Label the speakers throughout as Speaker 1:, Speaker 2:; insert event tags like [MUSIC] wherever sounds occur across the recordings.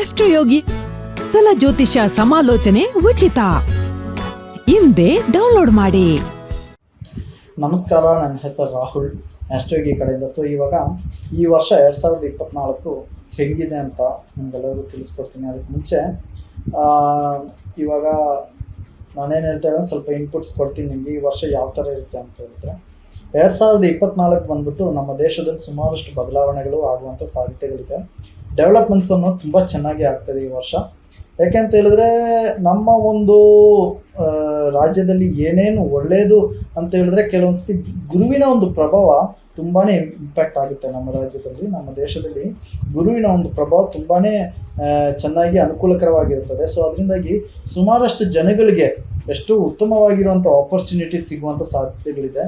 Speaker 1: ಆಸ್ಟ್ರೋಯೋಗಿ ತಲ ಜ್ಯೋತಿಷ ಸಮಾಲೋಚನೆ ಉಚಿತ. ಹಿಂದೆ ಡೌನ್ಲೋಡ್ ಮಾಡಿ.
Speaker 2: ನಮಸ್ಕಾರ, ನನ್ನ ಹೆಸರು ರಾಹುಲ್. ಆಸ್ಟ್ರೋಗಿ ಕಡೆಯಿಂದ. ಸೊ ಇವಾಗ ಈ ವರ್ಷ ಎರಡು ಸಾವಿರದ ಇಪ್ಪತ್ನಾಲ್ಕು ಹೆಂಗಿದೆ ಅಂತ ನಿಮ್ಗೆಲ್ಲರಿಗೂ ತಿಳಿಸ್ಕೊಡ್ತೀನಿ. ಅದಕ್ಕೆ ಮುಂಚೆ ಇವಾಗ ನಾನೇನು ಹೇಳ್ತೇನೆ ಸ್ವಲ್ಪ ಇನ್ಪುಟ್ಸ್ ಕೊಡ್ತೀನಿ ನಿಮಗೆ. ಈ ವರ್ಷ ಯಾವ ಥರ ಇರುತ್ತೆ ಅಂತ ಹೇಳಿದ್ರೆ, ಎರಡು ಸಾವಿರದ ಇಪ್ಪತ್ನಾಲ್ಕು ಬಂದ್ಬಿಟ್ಟು ನಮ್ಮ ದೇಶದಲ್ಲಿ ಸುಮಾರಷ್ಟು ಬದಲಾವಣೆಗಳು ಆಗುವಂಥ ಸಾಧ್ಯತೆಗಳಿದೆ. ಡೆವಲಪ್ಮೆಂಟ್ಸ್ ಅನ್ನೋದು ತುಂಬ ಚೆನ್ನಾಗಿ ಆಗ್ತದೆ ಈ ವರ್ಷ. ಯಾಕೆಂತ ಹೇಳಿದ್ರೆ ನಮ್ಮ ಒಂದು ರಾಜ್ಯದಲ್ಲಿ ಏನೇನು ಒಳ್ಳೆಯದು ಅಂತ ಹೇಳಿದ್ರೆ ಕೆಲವೊಂದ್ಸತಿ ಗುರುವಿನ ಒಂದು ಪ್ರಭಾವ ತುಂಬಾ ಇಂಪ್ಯಾಕ್ಟ್ ಆಗುತ್ತೆ ನಮ್ಮ ರಾಜ್ಯದಲ್ಲಿ, ನಮ್ಮ ದೇಶದಲ್ಲಿ. ಗುರುವಿನ ಒಂದು ಪ್ರಭಾವ ತುಂಬಾ ಚೆನ್ನಾಗಿ ಅನುಕೂಲಕರವಾಗಿರುತ್ತದೆ ಸೊ ಅದರಿಂದಾಗಿ ಸುಮಾರಷ್ಟು ಜನಗಳಿಗೆ ಎಷ್ಟು ಉತ್ತಮವಾಗಿರುವಂಥ ಆಪರ್ಚುನಿಟಿ ಸಿಗುವಂಥ ಸಾಧ್ಯತೆಗಳಿದೆ.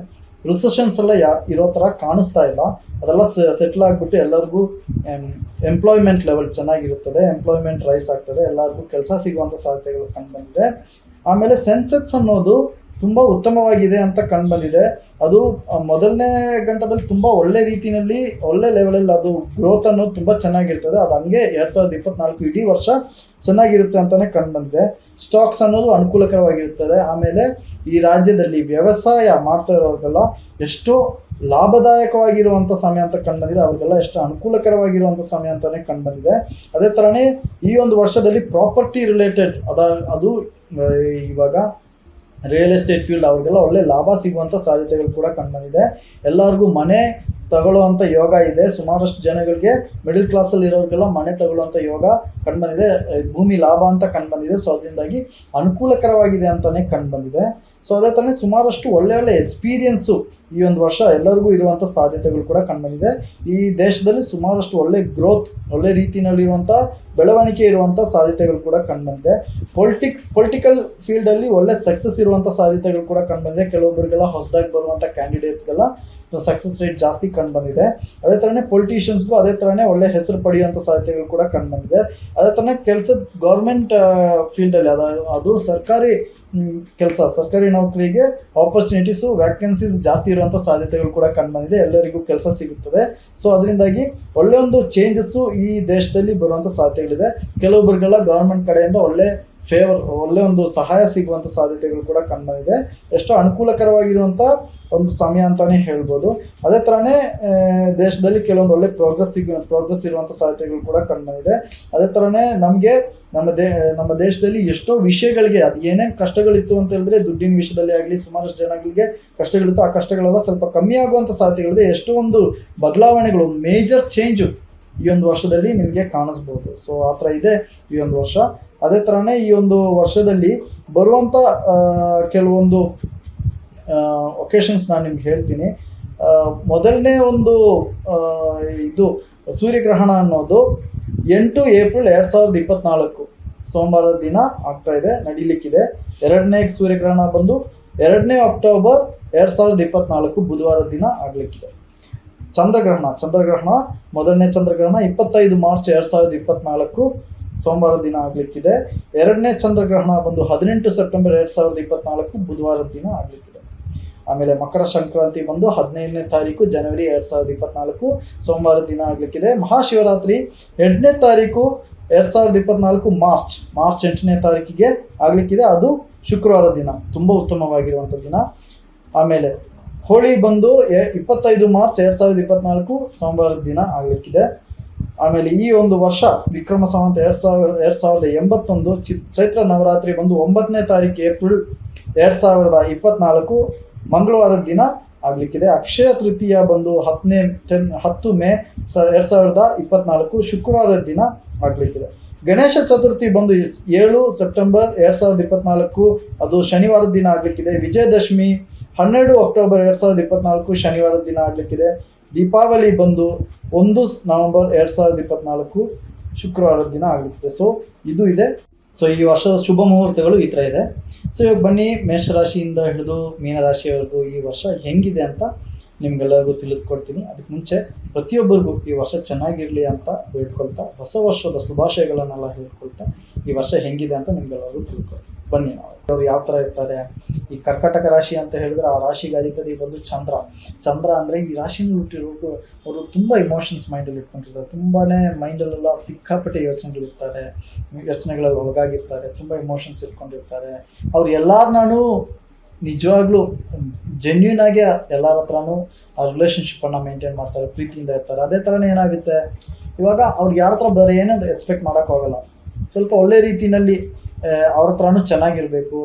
Speaker 2: ರಿಸೆಷನ್ಸ್ ಎಲ್ಲ ಯಾ, ಇರೋ ಥರ ಕಾಣಿಸ್ತಾ ಇಲ್ಲ. ಅದೆಲ್ಲ ಸೆಟ್ಲ್ ಆಗಿಬಿಟ್ಟು ಎಲ್ಲರಿಗೂ ಎಂಪ್ಲಾಯ್ಮೆಂಟ್ ಲೆವೆಲ್ ಚೆನ್ನಾಗಿರುತ್ತದೆ ಎಂಪ್ಲಾಯ್ಮೆಂಟ್ ರೈಸ್ ಆಗ್ತದೆ, ಎಲ್ಲರಿಗೂ ಕೆಲಸ ಸಿಗುವಂಥ ಸಾಧ್ಯತೆಗಳು ಕಂಡುಬಂದಿದೆ ಆಮೇಲೆ ಸೆನ್ಸೆಕ್ಸ್ ಅನ್ನೋದು ತುಂಬ ಉತ್ತಮವಾಗಿದೆ ಅಂತ ಕಂಡುಬಂದಿದೆ ಅದು ಮೊದಲನೇ ಗಂಟದಲ್ಲಿ ತುಂಬ ಒಳ್ಳೆ ರೀತಿಯಲ್ಲಿ, ಒಳ್ಳೆ ಲೆವೆಲಲ್ಲಿ ಅದು ಗ್ರೋತ್ ಅನ್ನೋದು ತುಂಬ ಚೆನ್ನಾಗಿರ್ತದೆ. ಅದು ಹಂಗೆ ಎರಡು ಸಾವಿರದ ಇಪ್ಪತ್ನಾಲ್ಕು ಇಡೀ ವರ್ಷ ಚೆನ್ನಾಗಿರುತ್ತೆ ಅಂತಲೇ ಕಂಡುಬಂದಿದೆ ಸ್ಟಾಕ್ಸ್ ಅನ್ನೋದು ಅನುಕೂಲಕರವಾಗಿರುತ್ತದೆ. ಆಮೇಲೆ ಈ ರಾಜ್ಯದಲ್ಲಿ ವ್ಯವಸಾಯ ಮಾಡ್ತಾ ಇರೋರಿಗೆಲ್ಲ ಎಷ್ಟು ಲಾಭದಾಯಕವಾಗಿರುವಂಥ ಸಮಯ ಅಂತ ಕಂಡುಬಂದಿದೆ ಅವ್ರಿಗೆಲ್ಲ ಎಷ್ಟು ಅನುಕೂಲಕರವಾಗಿರುವಂಥ ಸಮಯ ಅಂತಲೇ ಕಂಡುಬಂದಿದೆ ಅದೇ ಥರನೇ ಈ ಒಂದು ವರ್ಷದಲ್ಲಿ ಪ್ರಾಪರ್ಟಿ ರಿಲೇಟೆಡ್ ಅದ, ಅದು ಇವಾಗ ರಿಯಲ್ ಎಸ್ಟೇಟ್ ಫೀಲ್ಡ್ ಅವ್ರಿಗೆಲ್ಲ ಒಳ್ಳೆ ಲಾಭ ಸಿಗುವಂಥ ಸಾಧ್ಯತೆಗಳು ಕೂಡ ಕಂಡುಬಂದಿದೆ. ಎಲ್ಲರಿಗೂ ಮನೆ ತಗೊಳ್ಳುವಂಥ ಯೋಗ ಇದೆ. ಸುಮಾರಷ್ಟು ಜನಗಳಿಗೆ ಮಿಡಲ್ ಕ್ಲಾಸಲ್ಲಿ ಇರೋರಿಗೆಲ್ಲ ಮನೆ ತಗೊಳ್ಳುವಂಥ ಯೋಗ ಕಂಡುಬಂದಿದೆ. ಭೂಮಿ ಲಾಭ ಅಂತ ಕಂಡುಬಂದಿದೆ. ಸೊ ಅದರಿಂದಾಗಿ ಅನುಕೂಲಕರವಾಗಿದೆ ಅಂತಲೇ ಕಂಡುಬಂದಿದೆ. ಸೊ ಅದೇ ಥರನೇ ಸುಮಾರಷ್ಟು ಒಳ್ಳೆ ಒಳ್ಳೆ ಎಕ್ಸ್ಪೀರಿಯನ್ಸು ಈ ಒಂದು ವರ್ಷ ಎಲ್ಲರಿಗೂ ಇರುವಂಥ ಸಾಧ್ಯತೆಗಳು ಕೂಡ ಕಂಡುಬಂದಿದೆ. ಈ ದೇಶದಲ್ಲಿ ಸುಮಾರಷ್ಟು ಒಳ್ಳೆ ಗ್ರೋತ್ ಒಳ್ಳೆ ರೀತಿಯಲ್ಲಿರುವಂಥ ಬೆಳವಣಿಗೆ ಇರುವಂಥ ಸಾಧ್ಯತೆಗಳು ಕೂಡ ಕಂಡುಬಂದಿದೆ. ಪೊಲಿಟಿಕ್ ಪೊಲಿಟಿಕಲ್ ಫೀಲ್ಡಲ್ಲಿ ಒಳ್ಳೆ ಸಕ್ಸಸ್ ಇರುವಂಥ ಸಾಧ್ಯತೆಗಳು ಕೂಡ ಕಂಡುಬಂದಿದೆ. ಕೆಲವೊಬ್ಬರಿಗೆಲ್ಲ ಹೊಸದಾಗಿ ಬರುವಂಥ ಕ್ಯಾಂಡಿಡೇಟ್ಸ್ಗೆಲ್ಲ ಸಕ್ಸಸ್ ರೇಟ್ ಜಾಸ್ತಿ ಕಂಡುಬಂದಿದೆ. ಅದೇ ಥರನೇ ಪೊಲಿಟಿಷಿಯನ್ಸ್ಗೂ ಅದೇ ಥರನೇ ಒಳ್ಳೆ ಹೆಸರು ಪಡೆಯುವಂಥ ಸಾಧ್ಯತೆಗಳು ಕೂಡ ಕಂಡುಬಂದಿದೆ. ಅದೇ ಥರನೇ ಕೆಲಸದ ಗೌರ್ಮೆಂಟ್ ಫೀಲ್ಡಲ್ಲಿ ಅದು ಅದು ಸರ್ಕಾರಿ ಕೆಲಸ. ಸರ್ಕಾರಿ ನೌಕರಿಗೆ ಆಪರ್ಚುನಿಟೀಸು ವ್ಯಾಕೆನ್ಸೀಸ್ ಜಾಸ್ತಿ ಇರುವಂಥ ಸಾಧ್ಯತೆಗಳು ಕೂಡ ಕಂಡುಬಂದಿದೆ. ಎಲ್ಲರಿಗೂ ಕೆಲಸ ಸಿಗುತ್ತದೆ. ಸೊ ಅದರಿಂದಾಗಿ ಒಳ್ಳೆಯ ಒಂದು ಚೇಂಜಸ್ಸು ಈ ದೇಶದಲ್ಲಿ ಬರುವಂಥ ಸಾಧ್ಯತೆಗಳಿದೆ. ಕೆಲವೊಬ್ಬರಿಗೆಲ್ಲ ಗೌರ್ಮೆಂಟ್ ಕಡೆಯಿಂದ ಒಳ್ಳೆ ಫೇವರ್ ಒಳ್ಳೆ ಒಂದು ಸಹಾಯ ಸಿಗುವಂಥ ಸಾಧ್ಯತೆಗಳು ಕೂಡ ಕಂಡುಬಂದಿದೆ ಎಷ್ಟೋ ಅನುಕೂಲಕರವಾಗಿರುವಂಥ ಒಂದು ಸಮಯ ಅಂತಲೇ ಹೇಳ್ಬೋದು. ಅದೇ ಥರನೇ ದೇಶದಲ್ಲಿ ಕೆಲವೊಂದು ಒಳ್ಳೆ ಪ್ರೋಗ್ರೆಸ್ ಸಿಗ ಪ್ರೋಗ್ರೆಸ್ ಇರುವಂಥ ಸಾಧ್ಯತೆಗಳು ಕೂಡ ಕಂಡುಬಂದಿದೆ ಅದೇ ಥರನೇ ನಮಗೆ ನಮ್ಮ ದೇ, ನಮ್ಮ ದೇಶದಲ್ಲಿ ಎಷ್ಟೋ ವಿಷಯಗಳಿಗೆ, ಅದು ಏನೇನು ಕಷ್ಟಗಳಿತ್ತು ಅಂತ ಹೇಳಿದ್ರೆ ದುಡ್ಡಿನ ವಿಷಯದಲ್ಲಿ ಆಗಲಿ, ಸುಮಾರಷ್ಟು ಜನಗಳಿಗೆ ಕಷ್ಟಗಳಿತ್ತು. ಆ ಕಷ್ಟಗಳೆಲ್ಲ ಸ್ವಲ್ಪ ಕಮ್ಮಿ ಆಗುವಂಥ ಸಾಧ್ಯತೆಗಳಿದೆ. ಎಷ್ಟೋ ಒಂದು ಬದಲಾವಣೆಗಳು ಮೇಜರ್ ಚೇಂಜು ಈ ಒಂದು ವರ್ಷದಲ್ಲಿ ನಿಮಗೆ ಕಾಣಿಸ್ಬೋದು. ಸೊ ಆ ಥರ ಇದೆ ಈ ಒಂದು ವರ್ಷ. ಅದೇ ಥರನೇ ಈ ಒಂದು ವರ್ಷದಲ್ಲಿ ಬರುವಂಥ ಕೆಲವೊಂದು ಒಕೇಶನ್ಸ್ ನಾನು ನಿಮ್ಗೆ ಹೇಳ್ತೀನಿ. ಮೊದಲನೇ ಒಂದು ಇದು ಸೂರ್ಯಗ್ರಹಣ ಅನ್ನೋದು ಎಂಟು ಏಪ್ರಿಲ್ ಎರಡು ಸಾವಿರದ ಇಪ್ಪತ್ನಾಲ್ಕು. ಸೋಮವಾರದ ದಿನ ಆಗ್ತಾ ಇದೆ, ನಡೀಲಿಕ್ಕಿದೆ. ಎರಡನೇ ಸೂರ್ಯಗ್ರಹಣ ಬಂದು ಎರಡನೇ ಅಕ್ಟೋಬರ್ ಎರಡು ಸಾವಿರದ ಇಪ್ಪತ್ನಾಲ್ಕು ಬುಧವಾರದ ದಿನ ಆಗಲಿಕ್ಕಿದೆ. ಚಂದ್ರಗ್ರಹಣ ಚಂದ್ರಗ್ರಹಣ, ಮೊದಲನೇ ಚಂದ್ರಗ್ರಹಣ ಇಪ್ಪತ್ತೈದು ಮಾರ್ಚ್ ಎರಡು ಸಾವಿರದ ಇಪ್ಪತ್ನಾಲ್ಕು. ಸೋಮವಾರ ದಿನ ಆಗಲಿಕ್ಕಿದೆ. ಎರಡನೇ ಚಂದ್ರಗ್ರಹಣ ಬಂದು ಹದಿನೆಂಟು ಸೆಪ್ಟೆಂಬರ್ ಎರಡು ಸಾವಿರದ ಇಪ್ಪತ್ನಾಲ್ಕು ಬುಧವಾರದ ದಿನ ಆಗಲಿಕ್ಕಿದೆ. ಆಮೇಲೆ ಮಕರ ಸಂಕ್ರಾಂತಿ ಬಂದು ಹದಿನೈದನೇ ತಾರೀಕು ಜನವರಿ ಎರಡು ಸಾವಿರದ ಇಪ್ಪತ್ನಾಲ್ಕು ಸೋಮವಾರ ದಿನ ಆಗಲಿಕ್ಕಿದೆ. ಮಹಾಶಿವರಾತ್ರಿ ಎಂಟನೇ ತಾರೀಕು ಎರಡು ಸಾವಿರದ ಇಪ್ಪತ್ನಾಲ್ಕು ಮಾರ್ಚ್ ಮಾರ್ಚ್ ಎಂಟನೇ ತಾರೀಕಿಗೆ ಆಗಲಿಕ್ಕಿದೆ. ಅದು ಶುಕ್ರವಾರ ದಿನ, ತುಂಬ ಉತ್ತಮವಾಗಿರುವಂಥ ದಿನ. ಆಮೇಲೆ ಹೋಳಿ ಬಂದು ಎ- ಇಪ್ಪತ್ತೈದು ಮಾರ್ಚ್ ಎರಡು ಸಾವಿರದ ಇಪ್ಪತ್ನಾಲ್ಕು ಸೋಮವಾರದ ದಿನ ಆಗಲಿಕ್ಕಿದೆ. ಆಮೇಲೆ ಈ ಒಂದು ವರ್ಷ ವಿಕ್ರಮ ಸಂವತ್ ಎರಡು ಸಾವಿರ, ಎರಡು ಸಾವಿರದ ಎಂಬತ್ತೊಂದು ಚಿ ಚೈತ್ರ ನವರಾತ್ರಿ ಬಂದು ಒಂಬತ್ತನೇ ತಾರೀಕು ಏಪ್ರಿಲ್ ಎರಡು ಸಾವಿರದ ಇಪ್ಪತ್ನಾಲ್ಕು ಮಂಗಳವಾರದ ದಿನ ಆಗಲಿಕ್ಕಿದೆ. ಅಕ್ಷಯ ತೃತೀಯ ಬಂದು ಹತ್ತನೇ, ಟೆನ್, ಹತ್ತು ಮೇ ಸ, ಎರಡು ಸಾವಿರದ ಇಪ್ಪತ್ನಾಲ್ಕು ಶುಕ್ರವಾರದ ದಿನ ಆಗಲಿಕ್ಕಿದೆ. ಗಣೇಶ ಚತುರ್ಥಿ ಬಂದು ಏಳು ಸೆಪ್ಟೆಂಬರ್ ಎರಡು ಸಾವಿರದ ಇಪ್ಪತ್ನಾಲ್ಕು, ಅದು ಶನಿವಾರದ ದಿನ ಆಗಲಿಕ್ಕಿದೆ. ವಿಜಯದಶಮಿ ಹನ್ನೆರಡು ಅಕ್ಟೋಬರ್ ಎರಡು ಸಾವಿರದ ಇಪ್ಪತ್ನಾಲ್ಕು ಶನಿವಾರದ ದಿನ ಆಗಲಿಕ್ಕಿದೆ. ದೀಪಾವಳಿ ಬಂದು ಒಂದು ನವೆಂಬರ್ ಎರಡು ಸಾವಿರದ ಇಪ್ಪತ್ನಾಲ್ಕು ಶುಕ್ರವಾರದ ದಿನ ಆಗುತ್ತೆ ಸೊ ಇದು ಇದೆ. ಸೊ ಈ ವರ್ಷದ ಶುಭ ಮುಹೂರ್ತಗಳು ಈ ಥರ ಇದೆ. ಸೊ ಇವಾಗ ಬನ್ನಿ, ಮೇಷರಾಶಿಯಿಂದ ಹಿಡಿದು ಮೀನರಾಶಿಯವರೆಗೂ ಈ ವರ್ಷ ಹೆಂಗಿದೆ ಅಂತ ನಿಮ್ಗೆಲ್ಲರಿಗೂ ತಿಳಿಸ್ಕೊಡ್ತೀನಿ. ಅದಕ್ಕೆ ಮುಂಚೆ ಪ್ರತಿಯೊಬ್ಬರಿಗೂ ಈ ವರ್ಷ ಚೆನ್ನಾಗಿರಲಿ ಅಂತ ಬೇಡ್ಕೊಳ್ತಾ, ಹೊಸ ವರ್ಷದ ಶುಭಾಶಯಗಳನ್ನೆಲ್ಲ ಹೇಳ್ಕೊಳ್ತಾ ಈ ವರ್ಷ ಹೆಂಗಿದೆ ಅಂತ ನಿಮ್ಗೆಲ್ಲರಿಗೂ ತಿಳ್ಕೊಳ್ತೀನಿ. ಬನ್ನಿ ಅವ್ರು ಯಾವ ಥರ ಇರ್ತಾರೆ? ಈ ಕರ್ಕಟಕ ರಾಶಿ ಅಂತ ಹೇಳಿದ್ರೆ ಆ ರಾಶಿಗೆ ಅಧಿಪತಿ ಬಂದು ಚಂದ್ರ. ಚಂದ್ರ ಅಂದರೆ ಈ ರಾಶಿನ ಹುಟ್ಟಿರೋದು ಅವರು ತುಂಬ ಇಮೋಷನ್ಸ್ ಮೈಂಡಲ್ಲಿ ಇಟ್ಕೊಂಡಿರ್ತಾರೆ. ತುಂಬಾ ಮೈಂಡಲ್ಲೆಲ್ಲ ಸಿಕ್ಕಾಪಟ್ಟೆ ಯೋಚನೆಗಳಿರ್ತಾರೆ ಯೋಚನೆಗಳಲ್ಲಿ ಒಳಗಾಗಿರ್ತಾರೆ. ತುಂಬ ಇಮೋಷನ್ಸ್ ಇಟ್ಕೊಂಡಿರ್ತಾರೆ. ಅವ್ರು ಎಲ್ಲಾರನ್ನೂ ನಿಜವಾಗ್ಲೂ ಜೆನ್ಯೂನ್ ಆಗಿ ಎಲ್ಲರ ಹತ್ರನೂ ಆ ರಿಲೇಷನ್ಶಿಪ್ಪನ್ನು ಮೇಂಟೈನ್ ಮಾಡ್ತಾರೆ, ಪ್ರೀತಿಯಿಂದ ಇರ್ತಾರೆ. ಅದೇ ಥರನೇ ಏನಾಗುತ್ತೆ? ಇವಾಗ ಅವ್ರು ಯಾರ ಹತ್ರ ಬೇರೆ ಏನಂತ ಎಕ್ಸ್ಪೆಕ್ಟ್ ಮಾಡೋಕ್ಕಾಗಲ್ಲ ಸ್ವಲ್ಪ ಒಳ್ಳೆ ರೀತಿಯಲ್ಲಿ ಅವ್ರ ಹತ್ರನೂ ಚೆನ್ನಾಗಿರಬೇಕು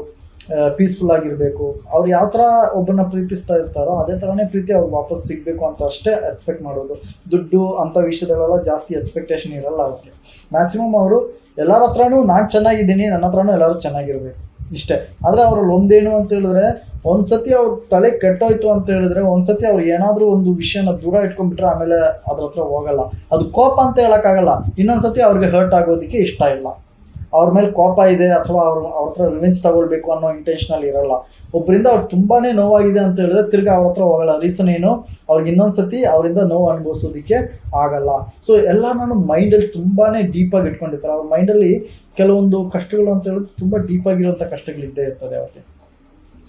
Speaker 2: ಪೀಸ್ಫುಲ್ ಆಗಿರಬೇಕು. ಅವ್ರು ಯಾವ ಥರ ಒಬ್ಬರನ್ನ ಪ್ರೀತಿಸ್ತಾ ಇರ್ತಾರೋ ಅದೇ ಥರನೇ ಪ್ರೀತಿ ಅವ್ರು ವಾಪಸ್ ಸಿಗಬೇಕು ಅಂತ ಅಷ್ಟೇ ಎಕ್ಸ್ಪೆಕ್ಟ್ ಮಾಡೋದು. ದುಡ್ಡು ಅಂಥ ವಿಷಯದಲ್ಲೆಲ್ಲ ಜಾಸ್ತಿ ಎಕ್ಸ್ಪೆಕ್ಟೇಷನ್ ಇರಲ್ಲ ಅವ್ರಿಗೆ. ಮ್ಯಾಕ್ಸಿಮಮ್ ಅವರು, ಎಲ್ಲರ ಹತ್ರನೂ ನಾನು ಚೆನ್ನಾಗಿದ್ದೀನಿ ನನ್ನ ಹತ್ರನೂ ಎಲ್ಲರೂ ಚೆನ್ನಾಗಿರ್ಬೇಕು. ಇಷ್ಟೇ. ಆದರೆ ಅವ್ರಲ್ಲಿ ಒಂದೇನು ಅಂತ ಹೇಳಿದ್ರೆ, ಒಂದ್ಸತಿ ಅವ್ರ ತಲೆ ಕೆಟ್ಟೋಯ್ತು ಅಂತ ಹೇಳಿದ್ರೆ, ಒಂದ್ಸತಿ ಅವ್ರು ಏನಾದರೂ ಒಂದು ವಿಷಯನ ದೂರ ಇಟ್ಕೊಂಡ್ಬಿಟ್ರೆ ಆಮೇಲೆ ಅದ್ರ ಹತ್ರ ಹೋಗಲ್ಲ. ಅದು ಕೋಪ ಅಂತ ಹೇಳೋಕ್ಕಾಗಲ್ಲ. ಇನ್ನೊಂದ್ಸತಿ ಅವ್ರಿಗೆ ಹರ್ಟ್ ಆಗೋದಕ್ಕೆ ಇಷ್ಟ ಇಲ್ಲ. ಅವ್ರ ಮೇಲೆ ಕೋಪ ಇದೆ ಅಥವಾ ಅವ್ರ ಅವ್ರ ಹತ್ರ ರಿವೆಂಜ್ ತಗೊಳ್ಬೇಕು ಅನ್ನೋ ಇಂಟೆನ್ಷನಲ್ಲಿ ಇರಲ್ಲ. ಒಬ್ಬರಿಂದ ಅವ್ರು ತುಂಬಾ ನೋವಾಗಿದೆ ಅಂತ ಹೇಳಿದ್ರೆ ತಿರ್ಗಿ ಅವ್ರ ಹತ್ರ ಹೋಗಲ್ಲ. ರೀಸನ್ ಏನು? ಅವ್ರಿಗೆ ಇನ್ನೊಂದ್ಸತಿ ಅವರಿಂದ ನೋವು ಅನುಭವಿಸೋದಕ್ಕೆ ಆಗಲ್ಲ. ಸೊ ಎಲ್ಲ ನಾನು ಮೈಂಡಲ್ಲಿ ತುಂಬಾ ಡೀಪಾಗಿ ಇಟ್ಕೊಂಡಿರ್ತಾರೆ. ಅವ್ರ ಮೈಂಡಲ್ಲಿ ಕೆಲವೊಂದು ಕಷ್ಟಗಳು ಅಂತ ಹೇಳಿದ್ರೆ ತುಂಬ ಡೀಪಾಗಿರುವಂಥ ಕಷ್ಟಗಳಿದ್ದೇ ಇರ್ತದೆ ಅವ್ರಿಗೆ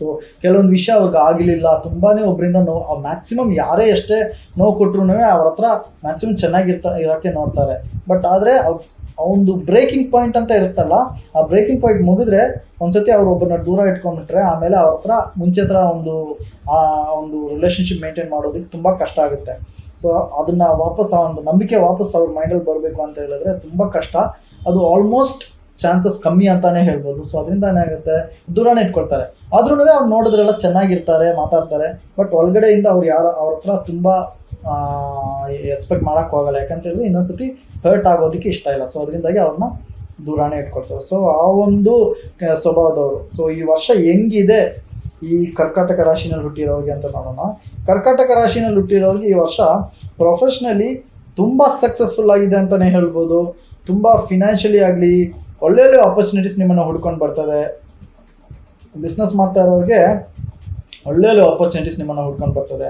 Speaker 2: ಸೊ ಕೆಲವೊಂದು ವಿಷಯ ಅವ್ರಿಗೆ ಆಗಲಿಲ್ಲ ತುಂಬಾ ಒಬ್ಬರಿಂದ ನೋವು ಮ್ಯಾಕ್ಸಿಮಮ್ ಯಾರೇ ಎಷ್ಟೇ ನೋವು ಕೊಟ್ರು ಅವ್ರ ಹತ್ರ ಮ್ಯಾಕ್ಸಿಮಮ್ ಚೆನ್ನಾಗಿರ್ತಾ ಇರೋಕ್ಕೆ ನೋಡ್ತಾರೆ. ಬಟ್ ಆದರೆ ಅವ್ರು ಒಂದು ಬ್ರೇಕಿಂಗ್ ಪಾಯಿಂಟ್ ಅಂತ ಇರುತ್ತಲ್ಲ, ಆ ಬ್ರೇಕಿಂಗ್ ಪಾಯಿಂಟ್ ಮುಗಿದ್ರೆ ಒಂದ್ಸತಿ ಅವ್ರು ಒಬ್ಬರನ್ನ ದೂರ ಇಟ್ಕೊಂಡ್ಬಿಟ್ರೆ ಆಮೇಲೆ ಅವ್ರ ಹತ್ರ ಮುಂಚೆ ಹತ್ರ ಒಂದು, ಆ, ಒಂದು ರಿಲೇಷನ್ಶಿಪ್ ಮೇಂಟೈನ್ ಮಾಡೋದಕ್ಕೆ ತುಂಬ ಕಷ್ಟ ಆಗುತ್ತೆ. ಸೊ ಅದನ್ನು ವಾಪಸ್ ಆ ಒಂದು ನಂಬಿಕೆ ವಾಪಸ್ ಅವ್ರ ಮೈಂಡಲ್ಲಿ ಬರಬೇಕು ಅಂತ ಹೇಳಿದ್ರೆ ತುಂಬ ಕಷ್ಟ. ಅದು ಆಲ್ಮೋಸ್ಟ್ ಚಾನ್ಸಸ್ ಕಮ್ಮಿ ಅಂತಾನೆ ಹೇಳ್ಬೋದು. ಸೊ ಅದರಿಂದ ಏನಾಗುತ್ತೆ? ದೂರನೇ ಇಟ್ಕೊಳ್ತಾರೆ. ಆದ್ರೂ ಅವ್ರು ನೋಡಿದ್ರೆಲ್ಲ ಚೆನ್ನಾಗಿರ್ತಾರೆ, ಮಾತಾಡ್ತಾರೆ. ಬಟ್ ಒಳಗಡೆಯಿಂದ ಅವ್ರು ಯಾರ, ಅವ್ರ ಹತ್ರ ತುಂಬ ಎಕ್ಸ್ಪೆಕ್ಟ್ ಮಾಡೋಕ್ಕೆ ಹೋಗಲ್ಲ. ಯಾಕಂತ ಹೇಳಿದ್ರೆ ಇನ್ನೊಂದ್ಸತಿ ಹರ್ಟ್ ಆಗೋದಕ್ಕೆ ಇಷ್ಟ ಇಲ್ಲ. ಸೊ ಅದರಿಂದಾಗಿ ಅವ್ರನ್ನ ದೂರಾನೇ ಇಟ್ಕೊಳ್ತಾರೆ. ಸೊ ಆ ಒಂದು ಸ್ವಭಾವದವರು. ಸೊ ಈ ವರ್ಷ ಹೆಂಗಿದೆ ಈ ಕರ್ಕಾಟಕ ರಾಶಿನಲ್ಲಿ ಹುಟ್ಟಿರೋರಿಗೆ ಅಂತ ನೋಡೋಣ. ಕರ್ಕಾಟಕ ರಾಶಿನಲ್ಲಿ ಹುಟ್ಟಿರೋರಿಗೆ ಈ ವರ್ಷ ಪ್ರೊಫೆಷ್ನಲಿ ತುಂಬ ಸಕ್ಸಸ್ಫುಲ್ ಆಗಿದೆ ಅಂತಲೇ ಹೇಳ್ಬೋದು. ತುಂಬ ಫಿನಾನ್ಷಿಯಲಿ ಆಗಲಿ ಒಳ್ಳೊಳ್ಳೆ ಆಪರ್ಚುನಿಟೀಸ್ ನಿಮ್ಮನ್ನು ಹುಡ್ಕೊಂಡು ಬರ್ತದೆ ಬಿಸ್ನೆಸ್ ಮಾಡ್ತಾ ಇರೋರಿಗೆ ಒಳ್ಳೊಳ್ಳೆ ಆಪರ್ಚುನಿಟೀಸ್ ನಿಮ್ಮನ್ನು ಹುಡ್ಕೊಂಡು ಬರ್ತದೆ.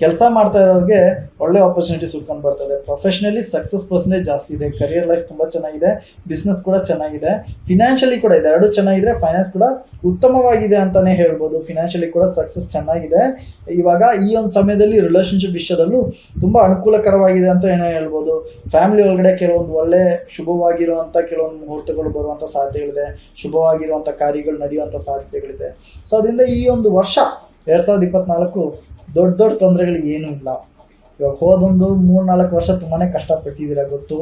Speaker 2: ಕೆಲಸ ಮಾಡ್ತಾ ಇರೋರಿಗೆ ಒಳ್ಳೆ ಆಪರ್ಚುನಿಟಿ ಸುಟ್ಕೊಂಡು ಬರ್ತದೆ. ಪ್ರೊಫೆಷ್ನಲಿ ಸಕ್ಸಸ್ ಪರ್ಸೆಂಟೇಜ್ ಜಾಸ್ತಿ ಇದೆ. ಕರಿಯರ್ ಲೈಫ್ ತುಂಬ ಚೆನ್ನಾಗಿದೆ. ಬಿಸ್ನೆಸ್ ಕೂಡ ಚೆನ್ನಾಗಿದೆ. ಫಿನಾನ್ಷಿಯಲಿ ಕೂಡ ಇದೆ. ಎರಡು ಚೆನ್ನಾಗಿದೆ ಫೈನಾನ್ಸ್ ಕೂಡ ಉತ್ತಮವಾಗಿದೆ ಅಂತಲೇ ಹೇಳ್ಬೋದು. ಫಿನಾನ್ಷಿಯಲಿ ಕೂಡ ಸಕ್ಸಸ್ ಚೆನ್ನಾಗಿದೆ. ಇವಾಗ ಈ ಒಂದು ಸಮಯದಲ್ಲಿ ರಿಲೇಷನ್ಶಿಪ್ ವಿಷಯದಲ್ಲೂ ತುಂಬ ಅನುಕೂಲಕರವಾಗಿದೆ ಅಂತ ಏನೋ ಹೇಳ್ಬೋದು. ಫ್ಯಾಮಿಲಿ ಒಳಗಡೆ ಕೆಲವೊಂದು ಒಳ್ಳೆ ಶುಭವಾಗಿರುವಂಥ ಕೆಲವೊಂದು ಮುಹೂರ್ತಗಳು ಬರುವಂಥ ಸಾಧ್ಯತೆಗಳಿದೆ. ಶುಭವಾಗಿರುವಂಥ ಕಾರ್ಯಗಳು ನಡೆಯುವಂಥ ಸಾಧ್ಯತೆಗಳಿದೆ. ಸೊ ಅದರಿಂದ ಈ ಒಂದು ವರ್ಷ ಎರಡು ಸಾವಿರದ ಇಪ್ಪತ್ನಾಲ್ಕು ದೊಡ್ಡ ದೊಡ್ಡ ತೊಂದರೆಗಳಿಗೆ ಏನೂ ಇಲ್ಲ. ಇವಾಗ ಹೋದೊಂದು ಮೂರು ನಾಲ್ಕು ವರ್ಷ ತುಂಬಾ ಕಷ್ಟಪಟ್ಟಿದ್ದೀರ ಗೊತ್ತು?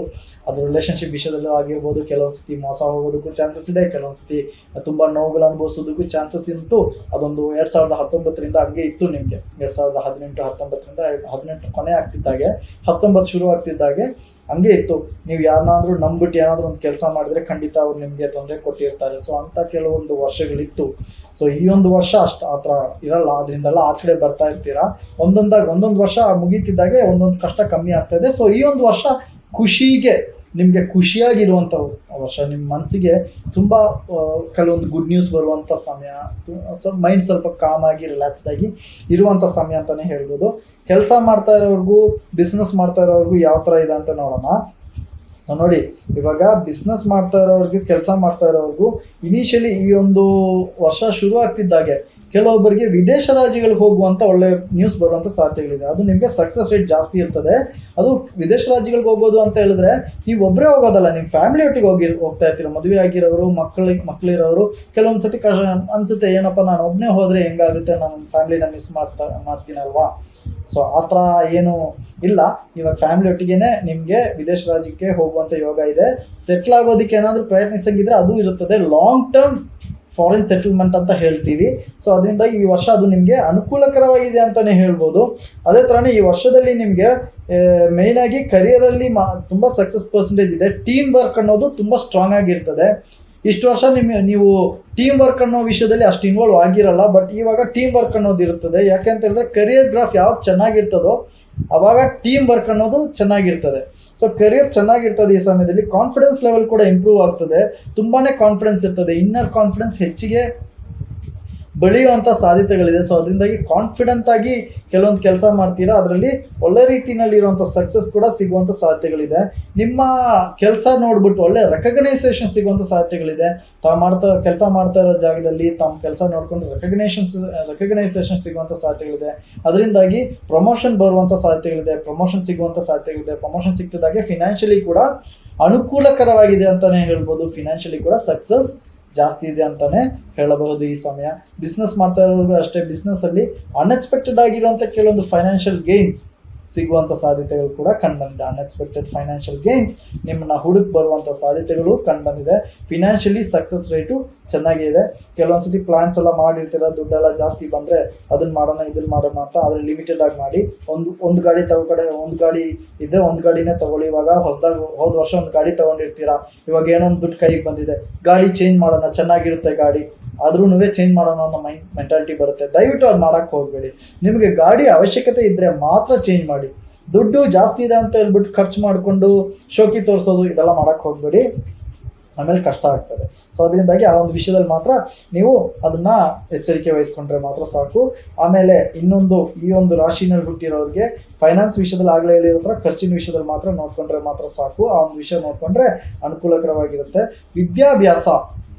Speaker 2: ಅದು ರಿಲೇಷನ್ಶಿಪ್ ವಿಷಯದಲ್ಲೂ ಆಗಿರ್ಬೋದು, ಕೆಲವೊಂದು ಸತಿ ಮೋಸ ಹೋಗೋದಕ್ಕೂ ಚಾನ್ಸಸ್ ಇದೆ, ಕೆಲವೊಂದು ಸತಿ ತುಂಬ ನೋವುಗಳು ಅನುಭವಿಸೋದಕ್ಕೂ ಚಾನ್ಸಸ್ ಇತ್ತು ಅದೊಂದು ಎರಡು ಸಾವಿರದ ಹತ್ತೊಂಬತ್ತರಿಂದ ಹಂಗೆ ಇತ್ತು ನಿಮಗೆ. ಎರಡು ಸಾವಿರದ ಹದಿನೆಂಟು, ಹತ್ತೊಂಬತ್ತರಿಂದ ಹದಿನೆಂಟು ಕೊನೆ ಆಗ್ತಿದ್ದಾಗೆ, ಹತ್ತೊಂಬತ್ತು ಶುರು ಆಗ್ತಿದ್ದಾಗೆ ಹಂಗೆ ಇತ್ತು. ನೀವು ಯಾರನ್ನಾದ್ರೂ ನಂಬಿಟ್ಟು ಏನಾದರೂ ಒಂದು ಕೆಲಸ ಮಾಡಿದ್ರೆ ಖಂಡಿತ ಅವ್ರು ನಿಮಗೆ ತೊಂದರೆ ಕೊಟ್ಟಿರ್ತಾರೆ. ಸೊ ಅಂಥ ಕೆಲವೊಂದು ವರ್ಷಗಳಿತ್ತು. ಸೊ ಈ ಒಂದು ವರ್ಷ ಅಷ್ಟು ಆ ಥರ ಇರಲ್ಲ. ಅದರಿಂದೆಲ್ಲ ಆಚೆಡೆ ಬರ್ತಾ ಇರ್ತೀರಾ? ಒಂದೊಂದಾಗಿ, ಒಂದೊಂದು ವರ್ಷ ಮುಗೀತಿದ್ದಾಗೆ ಒಂದೊಂದು ಕಷ್ಟ ಕಮ್ಮಿ ಆಗ್ತದೆ ಸೊ ಈ ಒಂದು ವರ್ಷ ಖುಷಿಗೆ ನಿಮಗೆ ಖುಷಿಯಾಗಿರುವಂಥ ವರ್ಷ ನಿಮ್ಮ ಮನಸ್ಸಿಗೆ ತುಂಬ ಕೆಲವೊಂದು ಗುಡ್ ನ್ಯೂಸ್ ಬರುವಂಥ ಸಮಯ ಸ್ವಲ್ಪ ಮೈಂಡ್ ಸ್ವಲ್ಪ ಕಾಮ್ ಆಗಿ ರಿಲ್ಯಾಕ್ಸ್ಡ್ ಆಗಿ ಇರುವಂಥ ಸಮಯ ಅಂತಲೇ ಹೇಳ್ಬೋದು. ಕೆಲಸ ಮಾಡ್ತಾ ಇರೋವ್ರಿಗೂ ಬಿಸ್ನೆಸ್ ಮಾಡ್ತಾ ಇರೋವ್ರಿಗೂ ಯಾವ ಥರ ಇದೆ ಅಂತ ನೋಡೋಣ. ನೋಡಿ, ಇವಾಗ ಬಿಸ್ನೆಸ್ ಮಾಡ್ತಾ ಇರೋರ್ಗೂ, ಕೆಲಸ ಮಾಡ್ತಾ ಇರೋವ್ರಿಗೂ ಇನಿಷಿಯಲಿ ಈ ಒಂದು ವರ್ಷ ಶುರು ಆಗ್ತಿದ್ದಾಗೆ ಕೆಲವೊಬ್ಬರಿಗೆ ವಿದೇಶ ರಾಜ್ಯಗಳಿಗೆ ಹೋಗುವಂಥ ಒಳ್ಳೆ ನ್ಯೂಸ್ ಬರುವಂಥ ಸಾಧ್ಯತೆಗಳಿದೆ. ಅದು ನಿಮಗೆ ಸಕ್ಸಸ್ ರೇಟ್ ಜಾಸ್ತಿ ಇರ್ತದೆ. ಅದು ವಿದೇಶ ರಾಜ್ಯಗಳಿಗೆ ಹೋಗೋದು ಅಂತ ಹೇಳಿದ್ರೆ ನೀವು ಒಬ್ಬರೇ ಹೋಗೋದಲ್ಲ ನಿಮ್ಮ ಫ್ಯಾಮಿಲಿ ಒಟ್ಟಿಗೆ ಹೋಗಿ ಹೋಗ್ತಾ ಇರ್ತೀರ. ಮದುವೆ ಆಗಿರೋರು ಮಕ್ಕಳಿಗೆ ಮಕ್ಕಳಿರೋರು ಕೆಲವೊಂದು ಸತಿ ಕಷ್ಟ ಅನ್ಸುತ್ತೆ, ಏನಪ್ಪ ನಾನು ಒಬ್ಬನೇ ಹೋದರೆ ಹೆಂಗಾಗುತ್ತೆ, ನಾನು ಫ್ಯಾಮಿಲಿನ ಮಿಸ್ ಮಾಡ್ತಾ, ಮಾಡ್ತೀನಲ್ವಾ? ಸೊ ಆ ಥರ ಏನು ಇಲ್ಲ. ಇವಾಗ ಫ್ಯಾಮಿಲಿ ಒಟ್ಟಿಗೆನೆ ನಿಮಗೆ ವಿದೇಶ ರಾಜ್ಯಕ್ಕೆ ಹೋಗುವಂಥ ಯೋಗ ಇದೆ. ಸೆಟ್ಲ್ ಆಗೋದಕ್ಕೆ ಏನಾದರೂ ಪ್ರಯತ್ನಿಸಂಗಿದ್ರೆ ಅದು ಇರುತ್ತದೆ. ಲಾಂಗ್ ಟರ್ಮ್ ಫಾರಿನ್ ಸೆಟಲ್ಮೆಂಟ್ ಅಂತ ಹೇಳ್ತೀವಿ. ಸೊ ಅದರಿಂದ ಈ ವರ್ಷ ಅದು ನಿಮಗೆ ಅನುಕೂಲಕರವಾಗಿದೆ ಅಂತಲೇ ಹೇಳ್ಬೋದು. ಅದೇ ಥರನೇ ಈ ವರ್ಷದಲ್ಲಿ ನಿಮಗೆ ಮೇಯ್ನಾಗಿ ಕರಿಯರಲ್ಲಿ ಮಾ, ತುಂಬ ಸಕ್ಸಸ್ ಪರ್ಸೆಂಟೇಜ್ ಇದೆ. ಟೀಮ್ ವರ್ಕ್ ಅನ್ನೋದು ತುಂಬ ಸ್ಟ್ರಾಂಗ್ ಆಗಿರ್ತದೆ. ಇಷ್ಟು ವರ್ಷ ನಿಮ್ಮ ನೀವು ಟೀಮ್ ವರ್ಕ್ ಅನ್ನೋ ವಿಷಯದಲ್ಲಿ ಅಷ್ಟು ಇನ್ವಾಲ್ವ್ ಆಗಿರಲ್ಲ ಬಟ್ ಇವಾಗ ಟೀಮ್ ವರ್ಕ್ ಅನ್ನೋದು ಇರ್ತದೆ. ಯಾಕೆ ಅಂತ ಹೇಳಿದ್ರೆ ಕರಿಯರ್ ಗ್ರಾಫ್ ಯಾವಾಗ ಚೆನ್ನಾಗಿರ್ತದೋ, ಅವಾಗ ಟೀಮ್ ವರ್ಕ್ ಅನ್ನೋದು ಚೆನ್ನಾಗಿರ್ತದೆ. ಸೊ ಕೆರಿಯರ್ ಚೆನ್ನಾಗಿರ್ತದೆ ಈ ಸಮಯದಲ್ಲಿ ಕಾನ್ಫಿಡೆನ್ಸ್ ಲೆವೆಲ್ ಕೂಡ ಇಂಪ್ರೂವ್ ಆಗ್ತದೆ. ತುಂಬಾ ಕಾನ್ಫಿಡೆನ್ಸ್ ಇರ್ತದೆ. ಇನ್ನರ್ ಕಾನ್ಫಿಡೆನ್ಸ್ ಹೆಚ್ಚಿಗೆ ಬೆಳೆಯುವಂಥ ಸಾಧ್ಯತೆಗಳಿದೆ. ಸೊ ಅದರಿಂದಾಗಿ ಕಾನ್ಫಿಡೆಂಟ್ ಆಗಿ ಕೆಲವೊಂದು ಕೆಲಸ ಮಾಡ್ತೀರಾ, ಅದರಲ್ಲಿ ಒಳ್ಳೆ ರೀತಿಯಲ್ಲಿ ಇರುವಂಥ ಸಕ್ಸಸ್ ಕೂಡ ಸಿಗುವಂಥ ಸಾಧ್ಯತೆಗಳಿದೆ. ನಿಮ್ಮ ಕೆಲಸ ನೋಡ್ಬಿಟ್ಟು ಒಳ್ಳೆ ರೆಕಗ್ನೈಸೇಷನ್ ಸಿಗುವಂಥ ಸಾಧ್ಯತೆಗಳಿದೆ. ತಾವು ಮಾಡ್ತಾ, ಕೆಲಸ ಮಾಡ್ತಾ ಇರೋ ಜಾಗದಲ್ಲಿ ತಮ್ಮ ಕೆಲಸ ನೋಡ್ಕೊಂಡು ರೆಕಗ್ನೇಷನ್ಸ್ ರೆಕಗ್ನೈಸೇಷನ್ ಸಿಗುವಂಥ ಸಾಧ್ಯತೆಗಳಿದೆ. ಅದರಿಂದಾಗಿ ಪ್ರಮೋಷನ್ ಬರುವಂಥ ಸಾಧ್ಯತೆಗಳಿದೆ. ಪ್ರಮೋಷನ್ ಸಿಗುವಂಥ ಸಾಧ್ಯತೆಗಳಿದೆ. ಪ್ರಮೋಷನ್ ಸಿಕ್ಕಿದಾಗೆ ಫಿನಾನ್ಷಿಯಲಿ ಕೂಡ ಅನುಕೂಲಕರವಾಗಿದೆ ಅಂತಲೇ ಹೇಳ್ಬೋದು. ಫಿನಾನ್ಷಿಯಲಿ ಕೂಡ ಸಕ್ಸಸ್ ಜಾಸ್ತಿ ಇದೆ ಅಂತಾನೆ ಹೇಳಬಹುದು ಈ ಸಮಯ. ಬಿಸ್ನೆಸ್ ಮಾಡ್ತಾ ಇರೋದು ಅಷ್ಟೇ ಬಿಸ್ನೆಸ್ಸಲ್ಲಿ ಅನ್ಎಕ್ಸ್ಪೆಕ್ಟೆಡ್ ಆಗಿರುವಂಥ ಕೆಲವೊಂದು ಫೈನಾನ್ಷಿಯಲ್ ಗೇನ್ಸ್ ಸಿಗುವಂಥ ಸಾಧ್ಯತೆಗಳು ಕೂಡ ಕಂಡುಬಂದಿದೆ. ಅನ್ಎಕ್ಸ್ಪೆಕ್ಟೆಡ್ ಫೈನಾನ್ಷಿಯಲ್ ಗೇನ್ಸ್ ನಿಮ್ಮನ್ನ ಹುಡುಕ್ ಬರುವಂಥ ಸಾಧ್ಯತೆಗಳು ಕಂಡುಬಂದಿದೆ. ಫಿನಾನ್ಷಿಯಲಿ ಸಕ್ಸಸ್ ರೇಟು ಚೆನ್ನಾಗೇ ಕೆಲವೊಂದು ಸತಿ ಪ್ಲಾನ್ಸ್ ಎಲ್ಲ ಮಾಡಿರ್ತೀರ, ದುಡ್ಡೆಲ್ಲ ಜಾಸ್ತಿ ಬಂದರೆ ಅದನ್ನ ಮಾಡೋಣ ಇದನ್ನ ಮಾಡೋಣ ಅಂತ ಆದರೆ ಲಿಮಿಟೆಡ್ ಆಗಿ ಮಾಡಿ. ಒಂದು ಒಂದು ಗಾಡಿ ತಗೋ ಕಡೆ, ಒಂದು ಗಾಡಿ ಇದ್ದರೆ ಒಂದು ಗಾಡಿನೇ ತಗೊಳ್ಳಿ. ಇವಾಗ ಹೊಸದಾಗಿ, ಹೋದ ವರ್ಷ ಒಂದು ಗಾಡಿ ತಗೊಂಡಿರ್ತೀರಾ, ಇವಾಗ ಏನೋ ಒಂದು ದುಡ್ಡು ಕೈಗೆ ಬಂದಿದೆ. ಗಾಡಿ ಚೇಂಜ್ ಮಾಡೋಣ, ಚೆನ್ನಾಗಿರುತ್ತೆ ಗಾಡಿ ಆದ್ರೂ ಚೇಂಜ್ ಮಾಡೋಣ ಅನ್ನೋ ಮೈಂಡ್ ಮೆಂಟಾಲಿಟಿ ಬರುತ್ತೆ. ದಯವಿಟ್ಟು ಅದು ಮಾಡಕ್ಕೆ ಹೋಗಬೇಡಿ. ನಿಮಗೆ ಗಾಡಿ ಅವಶ್ಯಕತೆ ಇದ್ದರೆ ಮಾತ್ರ ಚೇಂಜ್ ಮಾಡಿ. ದುಡ್ಡು ಜಾಸ್ತಿ ಇದೆ ಅಂತ ಹೇಳ್ಬಿಟ್ಟು ಖರ್ಚು ಮಾಡಿಕೊಂಡು ಶೋಕಿ ತೋರಿಸೋದು, ಇದೆಲ್ಲ ಮಾಡಕ್ಕೆ ಹೋಗಬೇಡಿ. ಆಮೇಲೆ ಕಷ್ಟ ಆಗ್ತದೆ. ಸೊ ಅದರಿಂದಾಗಿ ಆ ಒಂದು ವಿಷಯದಲ್ಲಿ ಮಾತ್ರ ನೀವು ಅದನ್ನ ಎಚ್ಚರಿಕೆ ವಹಿಸ್ಕೊಂಡ್ರೆ ಮಾತ್ರ ಸಾಕು. ಆಮೇಲೆ ಇನ್ನೊಂದು ಈ ಒಂದು ರಾಶಿನಲ್ಲಿ ಹುಟ್ಟಿರೋರಿಗೆ ಫೈನಾನ್ಸ್ ವಿಷಯದಲ್ಲಿ ಆಗಲೇ ಹೇಳಿರೋ ಖರ್ಚಿನ ವಿಷಯದಲ್ಲಿ ಮಾತ್ರ ನೋಡ್ಕೊಂಡ್ರೆ ಮಾತ್ರ ಸಾಕು. ಆ ಒಂದು ವಿಷಯ ನೋಡ್ಕೊಂಡ್ರೆ ಅನುಕೂಲಕರವಾಗಿರುತ್ತೆ. ವಿದ್ಯಾಭ್ಯಾಸ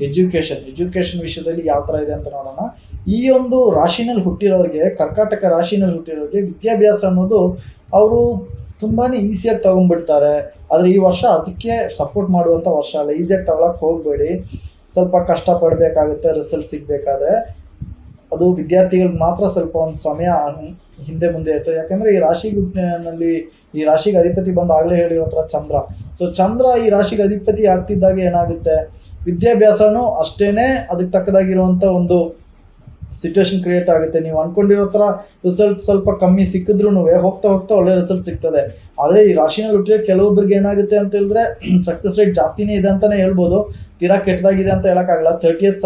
Speaker 2: ಎಜುಕೇಷನ್ ಎಜುಕೇಷನ್ ವಿಷಯದಲ್ಲಿ ಯಾವ ಥರ ಇದೆ ಅಂತ ನೋಡೋಣ. ಈ ಒಂದು ರಾಶಿನಲ್ಲಿ ಹುಟ್ಟಿರೋರಿಗೆ, ಕರ್ಕಾಟಕ ರಾಶಿನಲ್ಲಿ ಹುಟ್ಟಿರೋರಿಗೆ ವಿದ್ಯಾಭ್ಯಾಸ ಅನ್ನೋದು ಅವರು ತುಂಬಾ ಈಸಿಯಾಗಿ ತಗೊಂಡ್ಬಿಡ್ತಾರೆ. ಆದರೆ ಈ ವರ್ಷ ಅದಕ್ಕೆ ಸಪೋರ್ಟ್ ಮಾಡುವಂಥ ವರ್ಷ ಅಲ್ಲ. ಈಸಿಯಾಗಿ ತಗೊಳಕ್ಕೆ ಹೋಗಬೇಡಿ. ಸ್ವಲ್ಪ ಕಷ್ಟಪಡಬೇಕಾಗುತ್ತೆ ರಿಸಲ್ಟ್ ಸಿಗಬೇಕಾದ್ರೆ. ಅದು ವಿದ್ಯಾರ್ಥಿಗಳಿಗೆ ಮಾತ್ರ ಸ್ವಲ್ಪ ಒಂದು ಸಮಯ ಹಿಂದೆ ಮುಂದೆ ಇರ್ತದೆ. ಯಾಕಂದರೆ ಈ ರಾಶಿ ನಲ್ಲಿ ಈ ರಾಶಿಗೆ ಅಧಿಪತಿ ಬಂದು ಆಗಲೇ ಹೇಳಿರೋ ಥರ ಚಂದ್ರ. ಸೊ ಚಂದ್ರ ಈ ರಾಶಿಗೆ ಅಧಿಪತಿ ಆಗ್ತಿದ್ದಾಗ ಏನಾಗುತ್ತೆ? ವಿದ್ಯಾಭ್ಯಾಸನೂ ಅಷ್ಟೇ ಅದಕ್ಕೆ ತಕ್ಕದಾಗಿರುವಂಥ ಒಂದು ಸಿಚುವೇಶನ್ ಕ್ರಿಯೇಟ್ ಆಗುತ್ತೆ. ನೀವು ಅನ್ಕೊಂಡಿರೋ ಥರ ರಿಸಲ್ಟ್ ಸ್ವಲ್ಪ ಕಮ್ಮಿ ಸಿಕ್ಕಿದ್ರು ಹೋಗ್ತಾ ಹೋಗ್ತಾ ಒಳ್ಳೆ ರಿಸಲ್ಟ್ ಸಿಗ್ತದೆ. ಆದರೆ ಈ ರಾಶಿನಲ್ಲಿ ಹುಟ್ಟಿದ್ರೆ ಕೆಲವೊಬ್ಬರಿಗೆ ಏನಾಗುತ್ತೆ ಅಂತ ಹೇಳಿದ್ರೆ [CLEARS THROAT] ಸಕ್ಸಸ್ ರೇಟ್ ಜಾಸ್ತಿನೇ ಇದೆ ಅಂತಲೇ ಹೇಳ್ಬೋದು. ತೀರಾ ಕೆಟ್ಟದಾಗಿದೆ ಅಂತ ಹೇಳೋಕ್ಕಾಗಲ್ಲ. ತರ್ಟಿಯತ್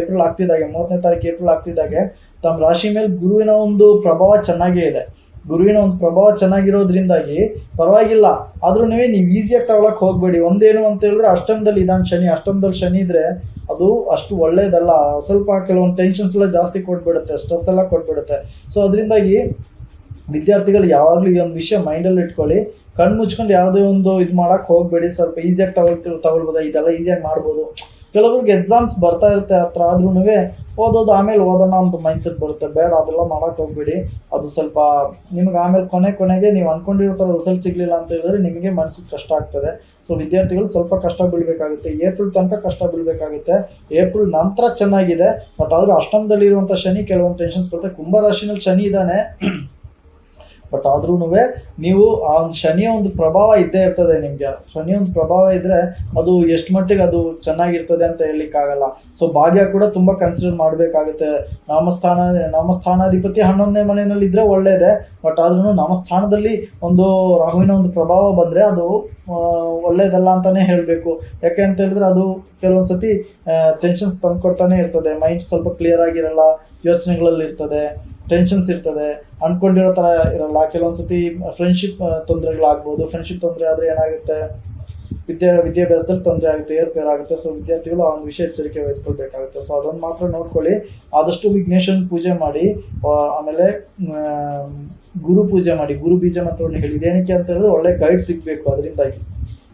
Speaker 2: ಏಪ್ರಿಲ್ ಆಗ್ತಿದ್ದಾಗೆ, ಮೂವತ್ತನೇ ತಾರೀಕು ಏಪ್ರಿಲ್ ಆಗ್ತಿದ್ದಾಗೆ. ತಮ್ಮ ರಾಶಿ ಮೇಲೆ ಗುರುವಿನ ಒಂದು ಪ್ರಭಾವ ಚೆನ್ನಾಗೇ ಇದೆ. ಗುರುವಿನ ಒಂದು ಪ್ರಭಾವ ಚೆನ್ನಾಗಿರೋದ್ರಿಂದಾಗಿ ಪರವಾಗಿಲ್ಲ. ಆದ್ರೂ ನೀವು ಈಸಿಯಾಗಿ ತಗೊಳಕ್ ಹೋಗಬೇಡಿ. ಒಂದೇನು ಅಂತ ಹೇಳಿದ್ರೆ ಅಷ್ಟಮದಲ್ಲಿ ಇದ್ದಾನೆ ಶನಿ. ಅಷ್ಟಮದಲ್ಲಿ ಶನಿ ಇದ್ರೆ ಅದು ಅಷ್ಟು ಒಳ್ಳೇದಲ್ಲ. ಸ್ವಲ್ಪ ಕೆಲವೊಂದು ಟೆನ್ಷನ್ಸ್ ಎಲ್ಲ ಜಾಸ್ತಿ ಕೊಟ್ಬಿಡುತ್ತೆ. ಸ್ಟ್ರೆಸ್ ಎಲ್ಲ ಕೊಟ್ಬಿಡುತ್ತೆ. ಸೊ ಅದರಿಂದಾಗಿ ವಿದ್ಯಾರ್ಥಿಗಳು ಯಾವಾಗಲೂ ಈ ಒಂದು ವಿಷಯ ಮೈಂಡಲ್ಲಿ ಇಟ್ಕೊಳ್ಳಿ. ಕಣ್ಣು ಮುಚ್ಕೊಂಡು ಯಾವುದೇ ಒಂದು ಇದು ಮಾಡೋಕ್ಕೆ ಹೋಗಬೇಡಿ. ಸ್ವಲ್ಪ ಈಸಿಯಾಗಿ ತಗೊಳ್ತಿ ತಗೊಳ್ಬೋದು? ಇದೆಲ್ಲ ಈಸಿಯಾಗಿ ಮಾಡ್ಬೋದು. ಕೆಲವ್ರಿಗೆ ಎಕ್ಸಾಮ್ಸ್ ಬರ್ತಾ ಇರುತ್ತೆ ಹತ್ರ ಆದ್ರೂ ಓದೋದು ಆಮೇಲೆ ಓದೋಣ ಅಂತ ಮೈಂಡ್ಸೆಟ್ ಬರುತ್ತೆ. ಬೇಡ, ಅದೆಲ್ಲ ಮಾಡಕ್ಕೆ ಹೋಗ್ಬೇಡಿ. ಅದು ಸ್ವಲ್ಪ ನಿಮ್ಗೆ ಆಮೇಲೆ ಕೊನೆ ಕೊನೆಗೆ ನೀವು ಅನ್ಕೊಂಡಿರೋ ಥರ ರಿಸಲ್ಟ್ ಸಿಗಲಿಲ್ಲ ಅಂತ ಹೇಳಿದ್ರೆ ನಿಮಗೆ ಮನಸ್ಸಿಗೆ ಕಷ್ಟ ಆಗ್ತದೆ. ಸೊ ವಿದ್ಯಾರ್ಥಿಗಳು ಸ್ವಲ್ಪ ಕಷ್ಟ ಬೀಳಬೇಕಾಗುತ್ತೆ. ಏಪ್ರಿಲ್ ತನಕ ಕಷ್ಟ ಬೀಳಬೇಕಾಗುತ್ತೆ. ಏಪ್ರಿಲ್ ನಂತರ ಚೆನ್ನಾಗಿದೆ. ಬಟ್ ಆದರೂ ಅಷ್ಟಮದಲ್ಲಿರುವಂಥ ಶನಿ, ಕೆಲವೊಂದು ಟೆನ್ಷನ್ಸ್ ಬರುತ್ತೆ. ಕುಂಭರಾಶಿನಲ್ಲಿ ಶನಿ ಇದ್ದಾನೆ. ಬಟ್ ಆದ್ರೂ ನೀವು ಆ ಒಂದು ಶನಿಯ ಒಂದು ಪ್ರಭಾವ ಇದ್ದೇ ಇರ್ತದೆ ನಿಮಗೆ. ಶನಿಯ ಒಂದು ಪ್ರಭಾವ ಇದ್ದರೆ ಅದು ಎಷ್ಟು ಮಟ್ಟಿಗೆ ಅದು ಚೆನ್ನಾಗಿರ್ತದೆ ಅಂತ ಹೇಳಲಿಕ್ಕಾಗಲ್ಲ. ಸೊ ಭಾಗ್ಯ ಕೂಡ ತುಂಬ ಕನ್ಸಿಡರ್ ಮಾಡಬೇಕಾಗುತ್ತೆ. ನಾಮಸ್ಥಾನ, ನಾಮಸ್ಥಾನಾಧಿಪತಿ ಹನ್ನೊಂದನೇ ಮನೆಯಲ್ಲಿ ಇದ್ರೆ ಒಳ್ಳೆಯದೇ ಬಟ್ ಆದ್ರೂ ನಾಮಸ್ಥಾನದಲ್ಲಿ ಒಂದು ರಾಹುವಿನ ಒಂದು ಪ್ರಭಾವ ಬಂದರೆ ಅದು ಒಳ್ಳೆಯದಲ್ಲ ಅಂತಲೇ ಹೇಳಬೇಕು. ಯಾಕೆ ಅಂತ ಹೇಳಿದ್ರೆ ಅದು ಕೆಲವೊಂದು ಸತಿ ಟೆನ್ಷನ್ಸ್ ತಂದುಕೊಡ್ತಾನೆ ಇರ್ತದೆ. ಮೈಂಡ್ ಸ್ವಲ್ಪ ಕ್ಲಿಯರ್ ಆಗಿರಲ್ಲ, ಯೋಚನೆಗಳಲ್ಲಿ ಇರ್ತದೆ. ಟೆನ್ಷನ್ಸ್ ಇರ್ತದೆ. ಅನ್ಕೊಂಡಿರೋ ಥರ ಇರಲ್ಲ. ಕೆಲವೊಂದು ಸತಿ ಫ್ರೆಂಡ್ಶಿಪ್ ತೊಂದರೆಗಳಾಗ್ಬೋದು. ಫ್ರೆಂಡ್ಶಿಪ್ ತೊಂದರೆ ಆದರೆ ಏನಾಗುತ್ತೆ? ವಿದ್ಯಾ, ವಿದ್ಯಾಭ್ಯಾಸದಲ್ಲಿ ತೊಂದರೆ ಆಗುತ್ತೆ ಏರ್ಪೇರ್ ಆಗುತ್ತೆ. ಸೊ ವಿದ್ಯಾರ್ಥಿಗಳು ಆ ಒಂದು ವಿಷಯ ಎಚ್ಚರಿಕೆ ವಹಿಸ್ಕೊಳ್ಬೇಕಾಗುತ್ತೆ. ಸೊ ಅದನ್ನು ಮಾತ್ರ ನೋಡ್ಕೊಳ್ಳಿ. ಆದಷ್ಟು ವಿಘ್ನೇಶ್ವರನ ಪೂಜೆ ಮಾಡಿ. ಆಮೇಲೆ ಗುರು ಪೂಜೆ ಮಾಡಿ. ಗುರು ಬೀಜ ಮಂತ್ರವನ್ನು ಹೇಳಿ ಇದೇನಕ್ಕೆ ಅಂತ ಹೇಳಿದ್ರೆ ಒಳ್ಳೆ ಗೈಡ್ ಸಿಗಬೇಕು. ಅದರಿಂದಾಗಿ.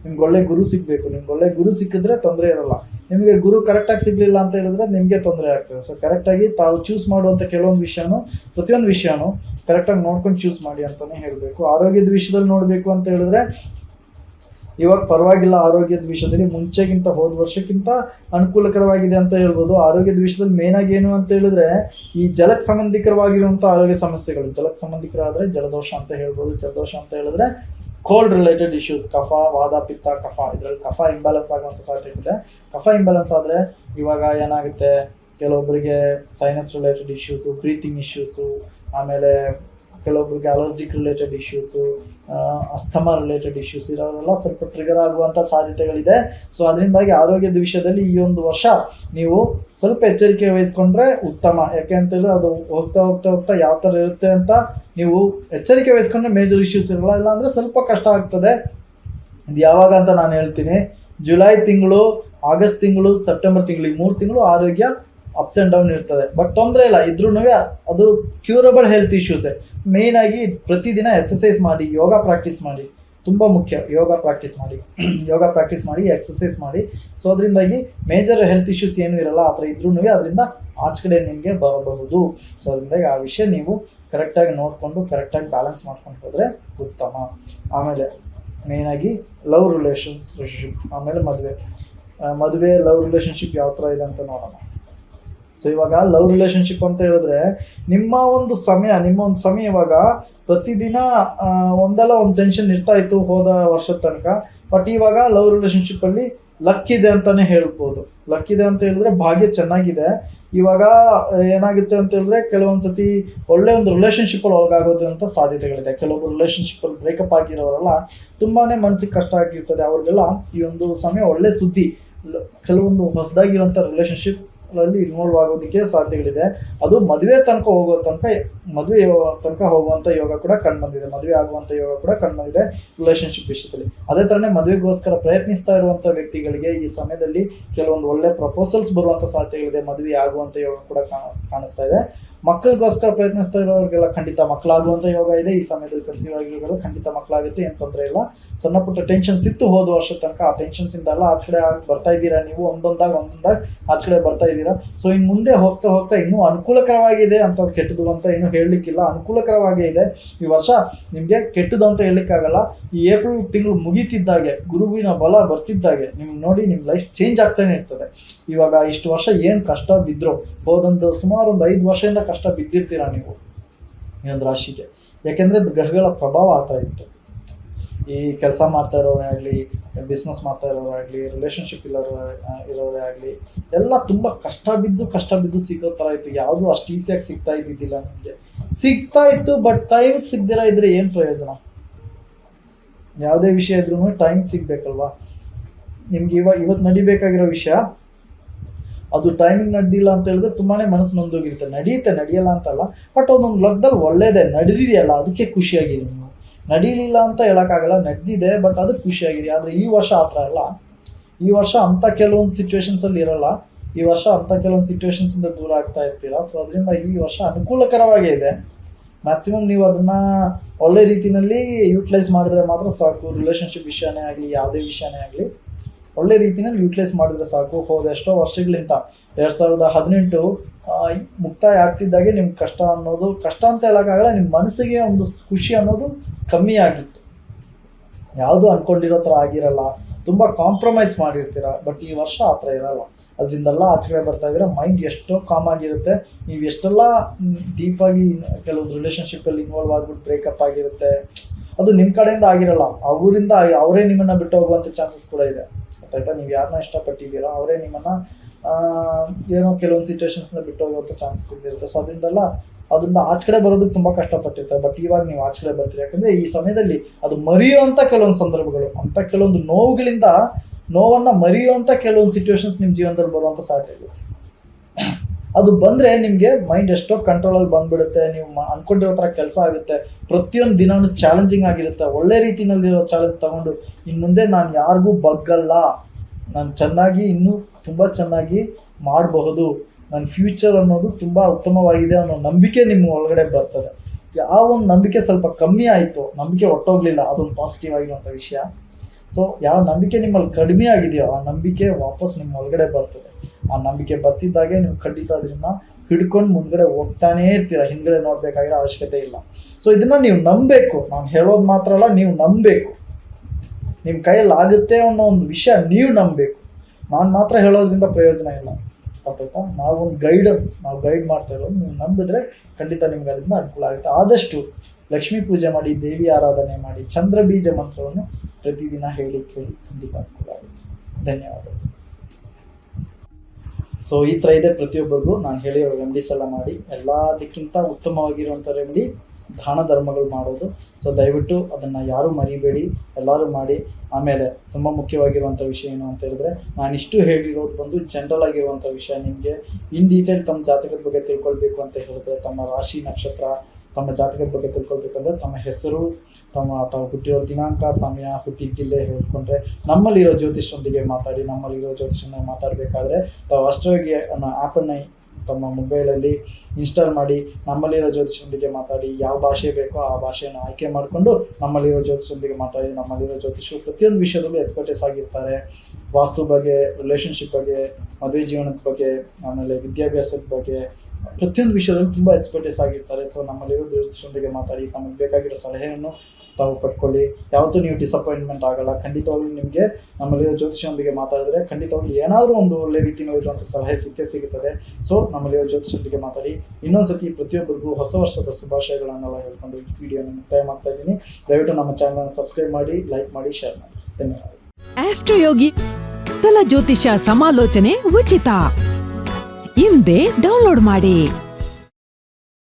Speaker 2: ನಿಮ್ಗೆ ಒಳ್ಳೆ ಗುರು ಸಿಗಬೇಕು, ನಿಮ್ಗೆ ಒಳ್ಳೆ ಗುರು ಸಿಕ್ಕಿದ್ರೆ ತೊಂದರೆ ಇರಲ್ಲ. ನಿಮಗೆ ಗುರು ಕರೆಕ್ಟಾಗಿ ಸಿಗಲಿಲ್ಲ ಅಂತ ಹೇಳಿದ್ರೆ ನಿಮಗೆ ತೊಂದರೆ ಆಗ್ತದೆ. ಸೊ ಕರೆಕ್ಟಾಗಿ ತಾವು ಚೂಸ್ ಮಾಡುವಂಥ ಕೆಲವೊಂದು ವಿಷಯನೂ, ಪ್ರತಿಯೊಂದು ವಿಷಯನೂ ಕರೆಕ್ಟಾಗಿ ನೋಡ್ಕೊಂಡು ಚೂಸ್ ಮಾಡಿ ಅಂತಲೇ ಹೇಳಬೇಕು. ಆರೋಗ್ಯದ ವಿಷಯದಲ್ಲಿ ನೋಡಬೇಕು ಅಂತ ಹೇಳಿದ್ರೆ, ಇವಾಗ ಪರವಾಗಿಲ್ಲ ಆರೋಗ್ಯದ ವಿಷಯದಲ್ಲಿ ಮುಂಚೆಗಿಂತ ಹೋದ ವರ್ಷಕ್ಕಿಂತ ಅನುಕೂಲಕರವಾಗಿದೆ ಅಂತ ಹೇಳ್ಬೋದು. ಆರೋಗ್ಯದ ವಿಷಯದಲ್ಲಿ ಮೇನ್ ಆಗಿ ಏನು ಅಂತ ಹೇಳಿದ್ರೆ, ಈ ಜಲಕ್ಕೆ ಸಂಬಂಧಿಕರವಾಗಿರುವಂಥ ಆರೋಗ್ಯ ಸಮಸ್ಯೆಗಳು. ಜಲಕ್ಕೆ ಸಂಬಂಧಿಕರಾದರೆ ಜಲದೋಷ ಅಂತ ಹೇಳ್ಬೋದು. ಜಲದೋಷ ಅಂತ ಹೇಳಿದ್ರೆ ಕೋಲ್ಡ್ ರಿಲೇಟೆಡ್ ಇಶ್ಯೂಸ್ ಕಫ, ವಾದ, ಪಿತ್ತ, ಕಫ, ಇದರಲ್ಲಿ ಕಫ ಇಂಬ್ಯಾಲೆನ್ಸ್ ಆಗುವಂಥ ಸಾಧ್ಯತೆ ಇದೆ. ಕಫ ಇಂಬ್ಯಾಲೆನ್ಸ್ ಆದರೆ ಇವಾಗ ಏನಾಗುತ್ತೆ? ಕೆಲವೊಬ್ಬರಿಗೆ sinus related issues breathing issues ಆಮೇಲೆ ಕೆಲವೊಬ್ಬರಿಗೆ allergic related issues asthma related issues ಇರೋರೆಲ್ಲ ಸ್ವಲ್ಪ ಟ್ರಿಗರ್ ಆಗುವಂಥ ಸಾಧ್ಯತೆಗಳಿದೆ. ಸೊ ಅದರಿಂದಾಗಿ ಆರೋಗ್ಯದ ವಿಷಯದಲ್ಲಿ ಈ ಒಂದು ವರ್ಷ ನೀವು ಸ್ವಲ್ಪ ಎಚ್ಚರಿಕೆ ವಹಿಸ್ಕೊಂಡ್ರೆ ಉತ್ತಮ. ಯಾಕೆ ಅಂತ ಹೇಳಿದ್ರೆ ಅದು ಹೋಗ್ತಾ ಹೋಗ್ತಾ ಹೋಗ್ತಾ ಯಾವ ಥರ ಇರುತ್ತೆ ಅಂತ ನೀವು ಎಚ್ಚರಿಕೆ ವಹಿಸ್ಕೊಂಡ್ರೆ ಮೇಜರ್ ಇಶ್ಯೂಸ್ ಇರಲ್ಲ. ಇಲ್ಲಾಂದರೆ ಸ್ವಲ್ಪ ಕಷ್ಟ ಆಗ್ತದೆ. ಇದು ಯಾವಾಗ ಅಂತ ನಾನು ಹೇಳ್ತೀನಿ. ಜುಲೈ ತಿಂಗಳು, ಆಗಸ್ಟ್ ತಿಂಗಳು, ಸೆಪ್ಟೆಂಬರ್ ತಿಂಗಳು ಈ ಮೂರು ತಿಂಗಳು ಆರೋಗ್ಯ ಅಪ್ಸ್ ಆ್ಯಂಡ್ ಡೌನ್ ಇರ್ತದೆ. ಬಟ್ ತೊಂದರೆ ಇಲ್ಲ. ಇದ್ರೂ ಅದು ಕ್ಯೂರಬಲ್ ಹೆಲ್ತ್ ಇಶ್ಯೂಸೇ ಮೇಯ್ನಾಗಿ ಪ್ರತಿದಿನ ಎಕ್ಸಸೈಸ್ ಮಾಡಿ ಯೋಗ ಪ್ರಾಕ್ಟೀಸ್ ಮಾಡಿ. ತುಂಬ ಮುಖ್ಯ. ಯೋಗ ಪ್ರಾಕ್ಟೀಸ್ ಮಾಡಿ. [CLEARS THROAT] ಯೋಗ ಪ್ರಾಕ್ಟೀಸ್ ಮಾಡಿ ಎಕ್ಸಸೈಸ್ ಮಾಡಿ. ಸೊ ಅದರಿಂದಾಗಿ ಮೇಜರ್ ಹೆಲ್ತ್ ಇಶ್ಯೂಸ್ ಏನೂ ಇರಲ್ಲ. ಆ ಥರ ಇದ್ರೂ ಅದರಿಂದ ಆಚೆ ಕಡೆ ನಿಮಗೆ ಬರಬಹುದು. ಸೊ ಅದರಿಂದಾಗಿ ಆ ವಿಷಯ ನೀವು ಕರೆಕ್ಟಾಗಿ ನೋಡಿಕೊಂಡು ಕರೆಕ್ಟಾಗಿ ಬ್ಯಾಲೆನ್ಸ್ ಮಾಡ್ಕೊಂಡು ಹೋದರೆ ಉತ್ತಮ. ಆಮೇಲೆ ಮೇಯ್ನಾಗಿ ಲವ್ ರಿಲೇಷನ್ಸ್ ಆಮೇಲೆ ಮದುವೆ. ಮದುವೆ ಲವ್ ರಿಲೇಷನ್ಶಿಪ್ ಯಾವ ಥರ ಇದೆ ಅಂತ ನೋಡೋಣ. ಸೊ ಇವಾಗ ಲವ್ ರಿಲೇಶನ್ಶಿಪ್ ಅಂತ ಹೇಳಿದ್ರೆ, ನಿಮ್ಮ ಒಂದು ಸಮಯ, ನಿಮ್ಮ ಒಂದು ಸಮಯ ಇವಾಗ ಪ್ರತಿದಿನ ಒಂದಲ್ಲ ಒಂದು ಟೆನ್ಷನ್ ಇರ್ತಾ ಇತ್ತು ಹೋದ ವರ್ಷದ ತನಕ ಬಟ್ ಇವಾಗ ಲವ್ ರಿಲೇಶನ್ಶಿಪ್ಪಲ್ಲಿ ಲಕ್ ಇದೆ ಅಂತಾನೆ ಹೇಳ್ಬೋದು. ಲಕ್ ಇದೆ ಅಂತ ಹೇಳಿದ್ರೆ ಭಾಗ್ಯ ಚೆನ್ನಾಗಿದೆ. ಇವಾಗ ಏನಾಗುತ್ತೆ ಅಂತ ಹೇಳಿದ್ರೆ ಕೆಲವೊಂದ್ಸತಿ ಒಳ್ಳೆ ಒಂದು ರಿಲೇಶನ್ಶಿಪ್ಪಲ್ಲಿ ಒಳಗಾಗೋದು ಅಂತ ಸಾಧ್ಯತೆಗಳಿದೆ. ಕೆಲವೊಬ್ಬರು ರಿಲೇಶನ್ಶಿಪ್ಪಲ್ಲಿ ಬ್ರೇಕಪ್ ಆಗಿರೋರೆಲ್ಲ ತುಂಬಾನೇ ಮನಸ್ಸಿಗೆ ಕಷ್ಟ ಆಗಿರ್ತದೆ. ಅವ್ರಿಗೆಲ್ಲ ಈ ಒಂದು ಸಮಯ ಒಳ್ಳೆ ಸುದ್ದಿ, ಕೆಲವೊಂದು ಹೊಸದಾಗಿರುವಂಥ ರಿಲೇಷನ್ಶಿಪ್ ಅಲ್ಲಿ ಇನ್ವಾಲ್ವ್ ಆಗೋದಕ್ಕೆ ಸಾಧ್ಯಗಳಿದೆ. ಅದು ಮದುವೆ ತನಕ ಹೋಗೋ ತನಕ, ಮದುವೆ ತನಕ ಹೋಗುವಂಥ ಯೋಗ ಕೂಡ ಕಂಡುಬಂದಿದೆ ಮದುವೆ ಆಗುವಂಥ ಯೋಗ ಕೂಡ ಕಂಡುಬಂದಿದೆ ರಿಲೇಷನ್ಶಿಪ್ ವಿಷಯದಲ್ಲಿ. ಅದೇ ಥರನೇ ಮದುವೆಗೋಸ್ಕರ ಪ್ರಯತ್ನಿಸ್ತಾ ಇರುವಂಥ ವ್ಯಕ್ತಿಗಳಿಗೆ ಈ ಸಮಯದಲ್ಲಿ ಕೆಲವೊಂದು ಒಳ್ಳೆ ಪ್ರಪೋಸಲ್ಸ್ ಬರುವಂಥ ಸಾಧ್ಯಗಳಿದೆ. ಮದುವೆ ಆಗುವಂಥ ಯೋಗ ಕೂಡ ಕಾಣ- ಕಾಣಿಸ್ತಾ ಇದೆ. ಮಕ್ಕಳಿಗೋಸ್ಕರ ಪ್ರಯತ್ನಿಸ್ತಾ ಇರೋರಿಗೆಲ್ಲ ಖಂಡಿತ ಮಕ್ಕಳಾಗುವಂಥ ಯೋಗ ಇದೆ. ಈ ಸಮಯದಲ್ಲಿ ಕನ್ಸೀವ್ ಖಂಡಿತ ಮಕ್ಕಳಾಗುತ್ತೆ, ಏನು ತೊಂದರೆ ಇಲ್ಲ. ಸಣ್ಣ ಪುಟ್ಟ ಟೆನ್ಷನ್ಸ್ ಇತ್ತು ಹೋದ ವರ್ಷ ತನಕ ಆ ಟೆನ್ಷನ್ಸ್ ಇಂದ ಎಲ್ಲ ಆಚೆ ಕಡೆ ಬರ್ತಾ ಇದ್ದೀರಾ ನೀವು? ಒಂದೊಂದಾಗ ಒಂದೊಂದಾಗ ಆಚೆ ಕಡೆ ಬರ್ತಾ ಇದ್ದೀರಾ? ಸೊ ಇನ್ನು ಮುಂದೆ ಹೋಗ್ತಾ ಹೋಗ್ತಾ ಇನ್ನೂ ಅನುಕೂಲಕರವಾಗಿದೆ ಅಂತ ಕೆಟ್ಟದು ಅಂತ ಏನು ಹೇಳಲಿಕ್ಕಿಲ್ಲ. ಅನುಕೂಲಕರವಾಗೇ ಇದೆ. ಈ ವರ್ಷ ನಿಮಗೆ ಕೆಟ್ಟದು ಅಂತ ಹೇಳಲಿಕ್ಕಾಗಲ್ಲ. ಈ ಏಪ್ರಿಲ್ ತಿಂಗಳು ಮುಗೀತಿದ್ದಾಗೆ, ಗುರುವಿನ ಬಲ ಬರ್ತಿದ್ದಾಗೆ ನಿಮ್ಗೆ ನೋಡಿ ನಿಮ್ಮ ಲೈಫ್ ಚೇಂಜ್ ಆಗ್ತಾನೆ ಇರ್ತದೆ. ಇವಾಗ ಇಷ್ಟು ವರ್ಷ ಏನು ಕಷ್ಟ ಬಿದ್ದರು ಹೋದೊಂದು ಸುಮಾರು ಒಂದು ಐದು ವರ್ಷದಿಂದ ಬಿದ್ದಿರ್ತೀರಾ ನೀವು? ಈ ಒಂದು ರಾಶಿಗೆ. ಯಾಕೆಂದರೆ ಗ್ರಹಗಳ ಪ್ರಭಾವ ಆ ಇತ್ತು. ಈ ಕೆಲಸ ಮಾಡ್ತಾ ಇರೋರೇ ಆಗಲಿ ಬಿಸ್ನೆಸ್ ಮಾಡ್ತಾ ಇರೋರೇ ಆಗಲಿ ರಿಲೇಷನ್ಶಿಪ್ ಇಲ್ಲರೋ ಇರೋರೇ ಆಗಲಿ, ಎಲ್ಲ ತುಂಬ ಕಷ್ಟ ಬಿದ್ದು ಕಷ್ಟ ಬಿದ್ದು ಸಿಗೋ ಥರ ಇತ್ತು. ಯಾವುದೂ ಅಷ್ಟು ಈಸಿಯಾಗಿ ಸಿಗ್ತಾ ಇದ್ದಿದ್ದಿಲ್ಲ ನಿಮಗೆ. ಸಿಗ್ತಾ ಇತ್ತು ಬಟ್ ಟೈಮ್ ಸಿಗ್ದಿರ ಇದ್ರೆ ಏನು ಪ್ರಯೋಜನ? ಯಾವುದೇ ವಿಷಯ ಇದ್ರೂ ಟೈಮ್ ಸಿಗ್ಬೇಕಲ್ವಾ? ನಿಮ್ಗೆ ಇವಾಗ ಇವತ್ತು ನಡಿಬೇಕಾಗಿರೋ ವಿಷಯ ಅದು ಟೈಮಿಂಗ್ ನಡೆದಿಲ್ಲ ಅಂತ ಹೇಳಿದ್ರೆ ತುಂಬಾ ಮನಸ್ಸು ನೊಂದೋಗಿರುತ್ತೆ. ನಡೆಯುತ್ತೆ ನಡೆಯಲ್ಲ ಅಂತಲ್ಲ ಬಟ್ ಅದೊಂದು ಲಗ್ದಲ್ಲಿ ಒಳ್ಳೇದೇ, ನಡೆದಿದೆಯಲ್ಲ, ಅದಕ್ಕೆ ಖುಷಿಯಾಗಿದೆ ನೀವು. ನಡೀಲಿಲ್ಲ ಅಂತ ಹೇಳೋಕ್ಕಾಗಲ್ಲ, ನಡೆದಿದೆ ಬಟ್ ಅದಕ್ಕೆ ಖುಷಿಯಾಗಿದೆ. ಆದರೆ ಈ ವರ್ಷ ಆ ಥರ ಅಲ್ಲ. ಈ ವರ್ಷ ಅಂಥ ಕೆಲವೊಂದು ಸಿಚುವೇಶನ್ಸಲ್ಲಿ ಇರಲ್ಲ. ಈ ವರ್ಷ ಅಂಥ ಕೆಲವೊಂದು ಸಿಚುವೇಶನ್ಸಿಂದ ದೂರ ಆಗ್ತಾ ಇರ್ತೀರ? ಸೊ ಅದರಿಂದ ಈ ವರ್ಷ ಅನುಕೂಲಕರವಾಗೇ ಇದೆ. ಮ್ಯಾಕ್ಸಿಮಮ್ ನೀವು ಅದನ್ನ ಒಳ್ಳೆ ರೀತಿಯಲ್ಲಿ ಯೂಟಿಲೈಸ್ ಮಾಡಿದ್ರೆ ಮಾತ್ರ ಸಾಕು. ರಿಲೇಷನ್ಶಿಪ್ ವಿಷಯನೇ ಆಗಲಿ, ಯಾವುದೇ ವಿಷಯನೇ ಆಗಲಿ. ಒಳ್ಳೆ ರೀತಿಯಲ್ಲಿ ಯೂಟಿಲೈಸ್ ಮಾಡಿದ್ರೆ ಸಾಕು. ಹೋದ ಎಷ್ಟೋ ವರ್ಷಗಳಿಂದ ಎರಡು ಸಾವಿರದ ಹದಿನೆಂಟು ಮುಕ್ತಾಯ ಆಗ್ತಿದ್ದಾಗೆ ನಿಮ್ಗೆ ಕಷ್ಟ ಅನ್ನೋದು, ಕಷ್ಟ ಅಂತ ಹೇಳೋಕ್ಕಾಗಲ್ಲ ನಿಮ್ಮ ಮನಸ್ಸಿಗೆ ಒಂದು ಖುಷಿ ಅನ್ನೋದು ಕಮ್ಮಿ ಆಗಿತ್ತು. ಯಾವುದು ಅನ್ಕೊಂಡಿರೋ ಥರ ಆಗಿರಲ್ಲ. ತುಂಬ ಕಾಂಪ್ರಮೈಸ್ ಮಾಡಿರ್ತೀರ ಬಟ್ ಈ ವರ್ಷ ಆ ಥರ ಇರಲ್ಲ. ಅದರಿಂದೆಲ್ಲ ಆಚೆಕಡೆ ಬರ್ತಾ ಇದ್ರೆ ಮೈಂಡ್ ಎಷ್ಟೋ ಕಾಮ್ ಆಗಿರುತ್ತೆ. ನೀವು ಎಷ್ಟೆಲ್ಲ ಡೀಪಾಗಿ ಕೆಲವೊಂದು ರಿಲೇಷನ್ಶಿಪ್ಪಲ್ಲಿ ಇನ್ವಾಲ್ವ್ ಆಗ್ಬಿಟ್ಟು ಬ್ರೇಕಪ್ ಆಗಿರುತ್ತೆ. ಅದು ನಿಮ್ಮ ಕಡೆಯಿಂದ ಆಗಿರಲ್ಲ. ಅವರಿಂದ, ಅವರೇ ನಿಮ್ಮನ್ನು ಬಿಟ್ಟು ಹೋಗುವಂಥ ಚಾನ್ಸಸ್ ಕೂಡ ಇದೆ. ಗೊತ್ತಾಯ್ತಾ? ನೀವು ಯಾರನ್ನ ಇಷ್ಟಪಟ್ಟಿದ್ದೀರೋ? ಅವರೇ ನಿಮ್ಮನ್ನು ಏನೋ ಕೆಲವೊಂದು ಸಿಚುವೇಶನ್ಸ್ನ ಬಿಟ್ಟು ಹೋಗುವಂಥ ಚಾನ್ಸಸ್ ಇರುತ್ತೆ ಸೊ ಅದರಿಂದಲ್ಲ ಅದರಿಂದ ಆಚೆ ಕಡೆ ಬರೋದಕ್ಕೆ ತುಂಬ ಕಷ್ಟಪಟ್ಟಿರ್ತಾರೆ. ಬಟ್ ಇವಾಗ ನೀವು ಆಚೆ ಕಡೆ ಬರ್ತೀರಿ. ಯಾಕಂದರೆ ಈ ಸಮಯದಲ್ಲಿ ಅದು ಮರೆಯುವಂಥ ಕೆಲವೊಂದು ಸಂದರ್ಭಗಳು ಅಂಥ ಕೆಲವೊಂದು ನೋವುಗಳಿಂದ ನೋವನ್ನು ಮರೆಯುವಂಥ ಕೆಲವೊಂದು ಸಿಚುವೇಶನ್ಸ್ ನಿಮ್ಮ ಜೀವನದಲ್ಲಿ ಬರುವಂಥ ಸಾಧ್ಯತೆ ಅದು ಬಂದರೆ ನಿಮಗೆ ಮೈಂಡ್ ಎಷ್ಟೋ ಕಂಟ್ರೋಲಲ್ಲಿ ಬಂದ್ಬಿಡುತ್ತೆ, ನೀವು ಅಂದ್ಕೊಂಡಿರೋ ಥರ ಕೆಲಸ ಆಗುತ್ತೆ. ಪ್ರತಿಯೊಂದು ದಿನವೂ ಚಾಲೆಂಜಿಂಗ್ ಆಗಿರುತ್ತೆ. ಒಳ್ಳೆ ರೀತಿಯಲ್ಲಿರೋ ಚಾಲೆಂಜ್ ತಗೊಂಡು ಇನ್ನು ಮುಂದೆ ನಾನು ಯಾರಿಗೂ ಬಗ್ಗಲ್ಲ. ನಾನು ಚೆನ್ನಾಗಿ ಇನ್ನೂ ತುಂಬ ಚೆನ್ನಾಗಿ ಮಾಡಬಹುದು. ನನ್ನ ಫ್ಯೂಚರ್ ಅನ್ನೋದು ತುಂಬ ಉತ್ತಮವಾಗಿದೆ ಅನ್ನೋ ನಂಬಿಕೆ ನಿಮ್ಮ ಒಳಗಡೆ ಬರ್ತದೆ. ಯಾವ ಒಂದು ನಂಬಿಕೆ ಸ್ವಲ್ಪ ಕಮ್ಮಿ ಆಯಿತು, ನಂಬಿಕೆ ಒಟ್ಟೋಗ್ಲಿಲ್ಲ, ಅದೊಂದು ಪಾಸಿಟಿವ್ ಆಗಿರುವಂಥ ವಿಷಯ. ಸೊ ಯಾವ ನಂಬಿಕೆ ನಿಮ್ಮಲ್ಲಿ ಕಡಿಮೆ ಆಗಿದೆಯೋ, ಆ ನಂಬಿಕೆ ವಾಪಸ್ ನಿಮ್ಮ ಒಳಗಡೆ ಬರ್ತದೆ. ಆ ನಂಬಿಕೆ ಬರ್ತಿದ್ದಾಗೆ, ನೀವು ಖಂಡಿತ ಅದನ್ನ ಹಿಡ್ಕೊಂಡು ಮುಂದ್ಗಡೆ ಹೋಗ್ತಾನೇ ಇರ್ತೀರ. ಹಿಂದ್ಗಡೆ ನೋಡ್ಬೇಕಾಗಿರೋ ಅವಶ್ಯಕತೆ ಇಲ್ಲ. ಸೊ ಇದನ್ನ ನೀವು ನಂಬಬೇಕು. ನಾನು ಹೇಳೋದು ಮಾತ್ರ ಅಲ್ಲ, ನೀವು ನಂಬಬೇಕು. ನಿಮ್ಮ ಕೈಯಲ್ಲಿ ಆಗುತ್ತೆ ಅನ್ನೋ ಒಂದು ವಿಷಯ ನೀವು ನಂಬಬೇಕು. ನಾನು ಮಾತ್ರ ಹೇಳೋದ್ರಿಂದ ಪ್ರಯೋಜನ ಇಲ್ಲ. ಗೊತ್ತಾಯ್ತಾ ನಾವು ಒಂದು ಗೈಡೆನ್ಸ್ ನಾವು ಗೈಡ್ ಮಾಡ್ತಾ ಇರೋದು. ನೀವು ನಂಬಿದ್ರೆ ಖಂಡಿತ ನಿಮ್ಗೆ ಅದರಿಂದ ಅನುಕೂಲ ಆಗುತ್ತೆ. ಆದಷ್ಟು ಲಕ್ಷ್ಮೀ ಪೂಜೆ ಮಾಡಿ, ದೇವಿ ಆರಾಧನೆ ಮಾಡಿ, ಚಂದ್ರ ಬೀಜ ಮಂತ್ರವನ್ನು ಪ್ರತಿದಿನ ಹೇಳಿ ಕೇಳಿ ಖಂಡಿತ ಅನುಕೂಲ ಆಗುತ್ತೆ. ಧನ್ಯವಾದಗಳು. ಸೊ ಈ ಥರ ಇದೆ ಪ್ರತಿಯೊಬ್ಬರಿಗೂ. ನಾನು ಹೇಳಿರೋ ರೆಮಿಡೀಸ್ ಎಲ್ಲ ಮಾಡಿ. ಎಲ್ಲದಕ್ಕಿಂತ ಉತ್ತಮವಾಗಿರುವಂಥ ರೆಮಿಡಿ ದಾನ ಧರ್ಮಗಳು ಮಾಡೋದು. ಸೊ ದಯವಿಟ್ಟು ಅದನ್ನು ಯಾರೂ ಮರಿಬೇಡಿ. ಎಲ್ಲರೂ ಮಾಡಿ. ಆಮೇಲೆ ತುಂಬ ಮುಖ್ಯವಾಗಿರುವಂಥ ವಿಷಯ ಏನು ಅಂತ ಹೇಳಿದ್ರೆ, ನಾನು ಇಷ್ಟು ಹೇಳಿರೋದು ಬಂದು ಜನರಲ್ ಆಗಿರುವಂಥ ವಿಷಯ ನಿಮಗೆ. ಇನ್ ಡೀಟೇಲ್ ತಮ್ಮ ಜಾತಕದ ಬಗ್ಗೆ ತಿಳ್ಕೊಳ್ಬೇಕು ಅಂತ ಹೇಳಿದ್ರೆ, ತಮ್ಮ ರಾಶಿ ನಕ್ಷತ್ರ ತಮ್ಮ ಜಾತಕದ ಬಗ್ಗೆ ತಿಳ್ಕೊಳ್ಬೇಕಂದ್ರೆ ತಮ್ಮ ಹೆಸರು, ತಮ್ಮ ತಾವು ಹುಟ್ಟಿರೋ ದಿನಾಂಕ, ಸಮಯ, ಹುಟ್ಟಿದ ಜಿಲ್ಲೆ ಹೇಳ್ಕೊಂಡ್ರೆ ನಮ್ಮಲ್ಲಿರೋ ಜ್ಯೋತಿಷ್ಯೊಂದಿಗೆ ಮಾತಾಡಿ, ನಮ್ಮಲ್ಲಿರೋ ಜ್ಯೋತಿಷನ ಮಾತಾಡಬೇಕಾದ್ರೆ ತಾವು ಅಷ್ಟೋಗಿ ಅನ್ನೋ ಆ್ಯಪನ್ನು ತಮ್ಮ ಮೊಬೈಲಲ್ಲಿ ಇನ್ಸ್ಟಾಲ್ ಮಾಡಿ ನಮ್ಮಲ್ಲಿರೋ ಜ್ಯೋತಿಷ್ಯೊಂದಿಗೆ ಮಾತಾಡಿ ಯಾವ ಭಾಷೆ ಬೇಕೋ ಆ ಭಾಷೆಯನ್ನು ಆಯ್ಕೆ ಮಾಡಿಕೊಂಡು ನಮ್ಮಲ್ಲಿರೋ ಜ್ಯೋತಿಷ್ಯೊಂದಿಗೆ ಮಾತಾಡಿ, ನಮ್ಮಲ್ಲಿರೋ ಜ್ಯೋತಿಷರು ಪ್ರತಿಯೊಂದು ವಿಷಯದಲ್ಲೂ ಎಕ್ಸ್ಪರ್ಟೈಸ್ ಆಗಿರ್ತಾರೆ. ವಾಸ್ತು ಬಗ್ಗೆ ರಿಲೇಷನ್ಶಿಪ್ ಬಗ್ಗೆ, ಮದುವೆ ಜೀವನದ ಬಗ್ಗೆ, ಆಮೇಲೆ ವಿದ್ಯಾಭ್ಯಾಸದ ಬಗ್ಗೆ ಪ್ರತಿಯೊಂದು ವಿಷಯದಲ್ಲೂ ತುಂಬ ಎಕ್ಸ್ಪರ್ಟೈಸ್ ಆಗಿರ್ತಾರೆ. ಸೊ ನಮ್ಮಲ್ಲಿರೋ ಜ್ಯೋತಿಷರೊಂದಿಗೆ ಮಾತಾಡಿ, ತಮಗೆ ಬೇಕಾಗಿರೋ ಸಲಹೆಯನ್ನು ತಾವು ಪಡ್ಕೊಳ್ಳಿ. ಯಾವತ್ತೂ ನೀವು ಡಿಸಪಾಯಿಂಟ್ಮೆಂಟ್ ಆಗಲ್ಲ. ಖಂಡಿತವಾಗ್ಲೂ ನಿಮಗೆ ನಮ್ಮಲ್ಲಿರೋ ಜ್ಯೋತಿಷಿಯೊಂದಿಗೆ ಮಾತಾಡಿದ್ರೆ ಖಂಡಿತವಾಗ್ಲೂ ಏನಾದರೂ ಒಂದು ಒಳ್ಳೆ ರೀತಿಯಲ್ಲಿರುವಂಥ ಸಲಹೆ ಸಿಕ್ಕೇ ಸಿಗುತ್ತದೆ. ಸೊ ನಮ್ಮಲ್ಲಿರೋ ಜ್ಯೋತಿಷಿಯೊಂದಿಗೆ ಮಾತಾಡಿ. ಇನ್ನೊಂದ್ಸತಿ ಪ್ರತಿಯೊಬ್ಬರಿಗೂ ಹೊಸ ವರ್ಷದ ಶುಭಾಶಯಗಳನ್ನೆಲ್ಲ ಹೇಳ್ಕೊಂಡು ಈ ವಿಡಿಯೋನ ಮುಕ್ತಾಯ ಮಾಡ್ತಾ ಇದ್ದೀನಿ. ದಯವಿಟ್ಟು ನಮ್ಮ ಚಾನಲ್ನ ಸಬ್ಸ್ಕ್ರೈಬ್ ಮಾಡಿ ಲೈಕ್ ಮಾಡಿ ಶೇರ್ ಮಾಡಿ. ಧನ್ಯವಾದ
Speaker 1: ಆಸ್ಟ್ರೋಯೋಗಿ ಕಲ ಜ್ಯೋತಿಷ್ಯ ಸಮಾಲೋಚನೆ ಉಚಿತ ಹಿಂದೆ ಡೌನ್ಲೋಡ್ ಮಾಡಿ.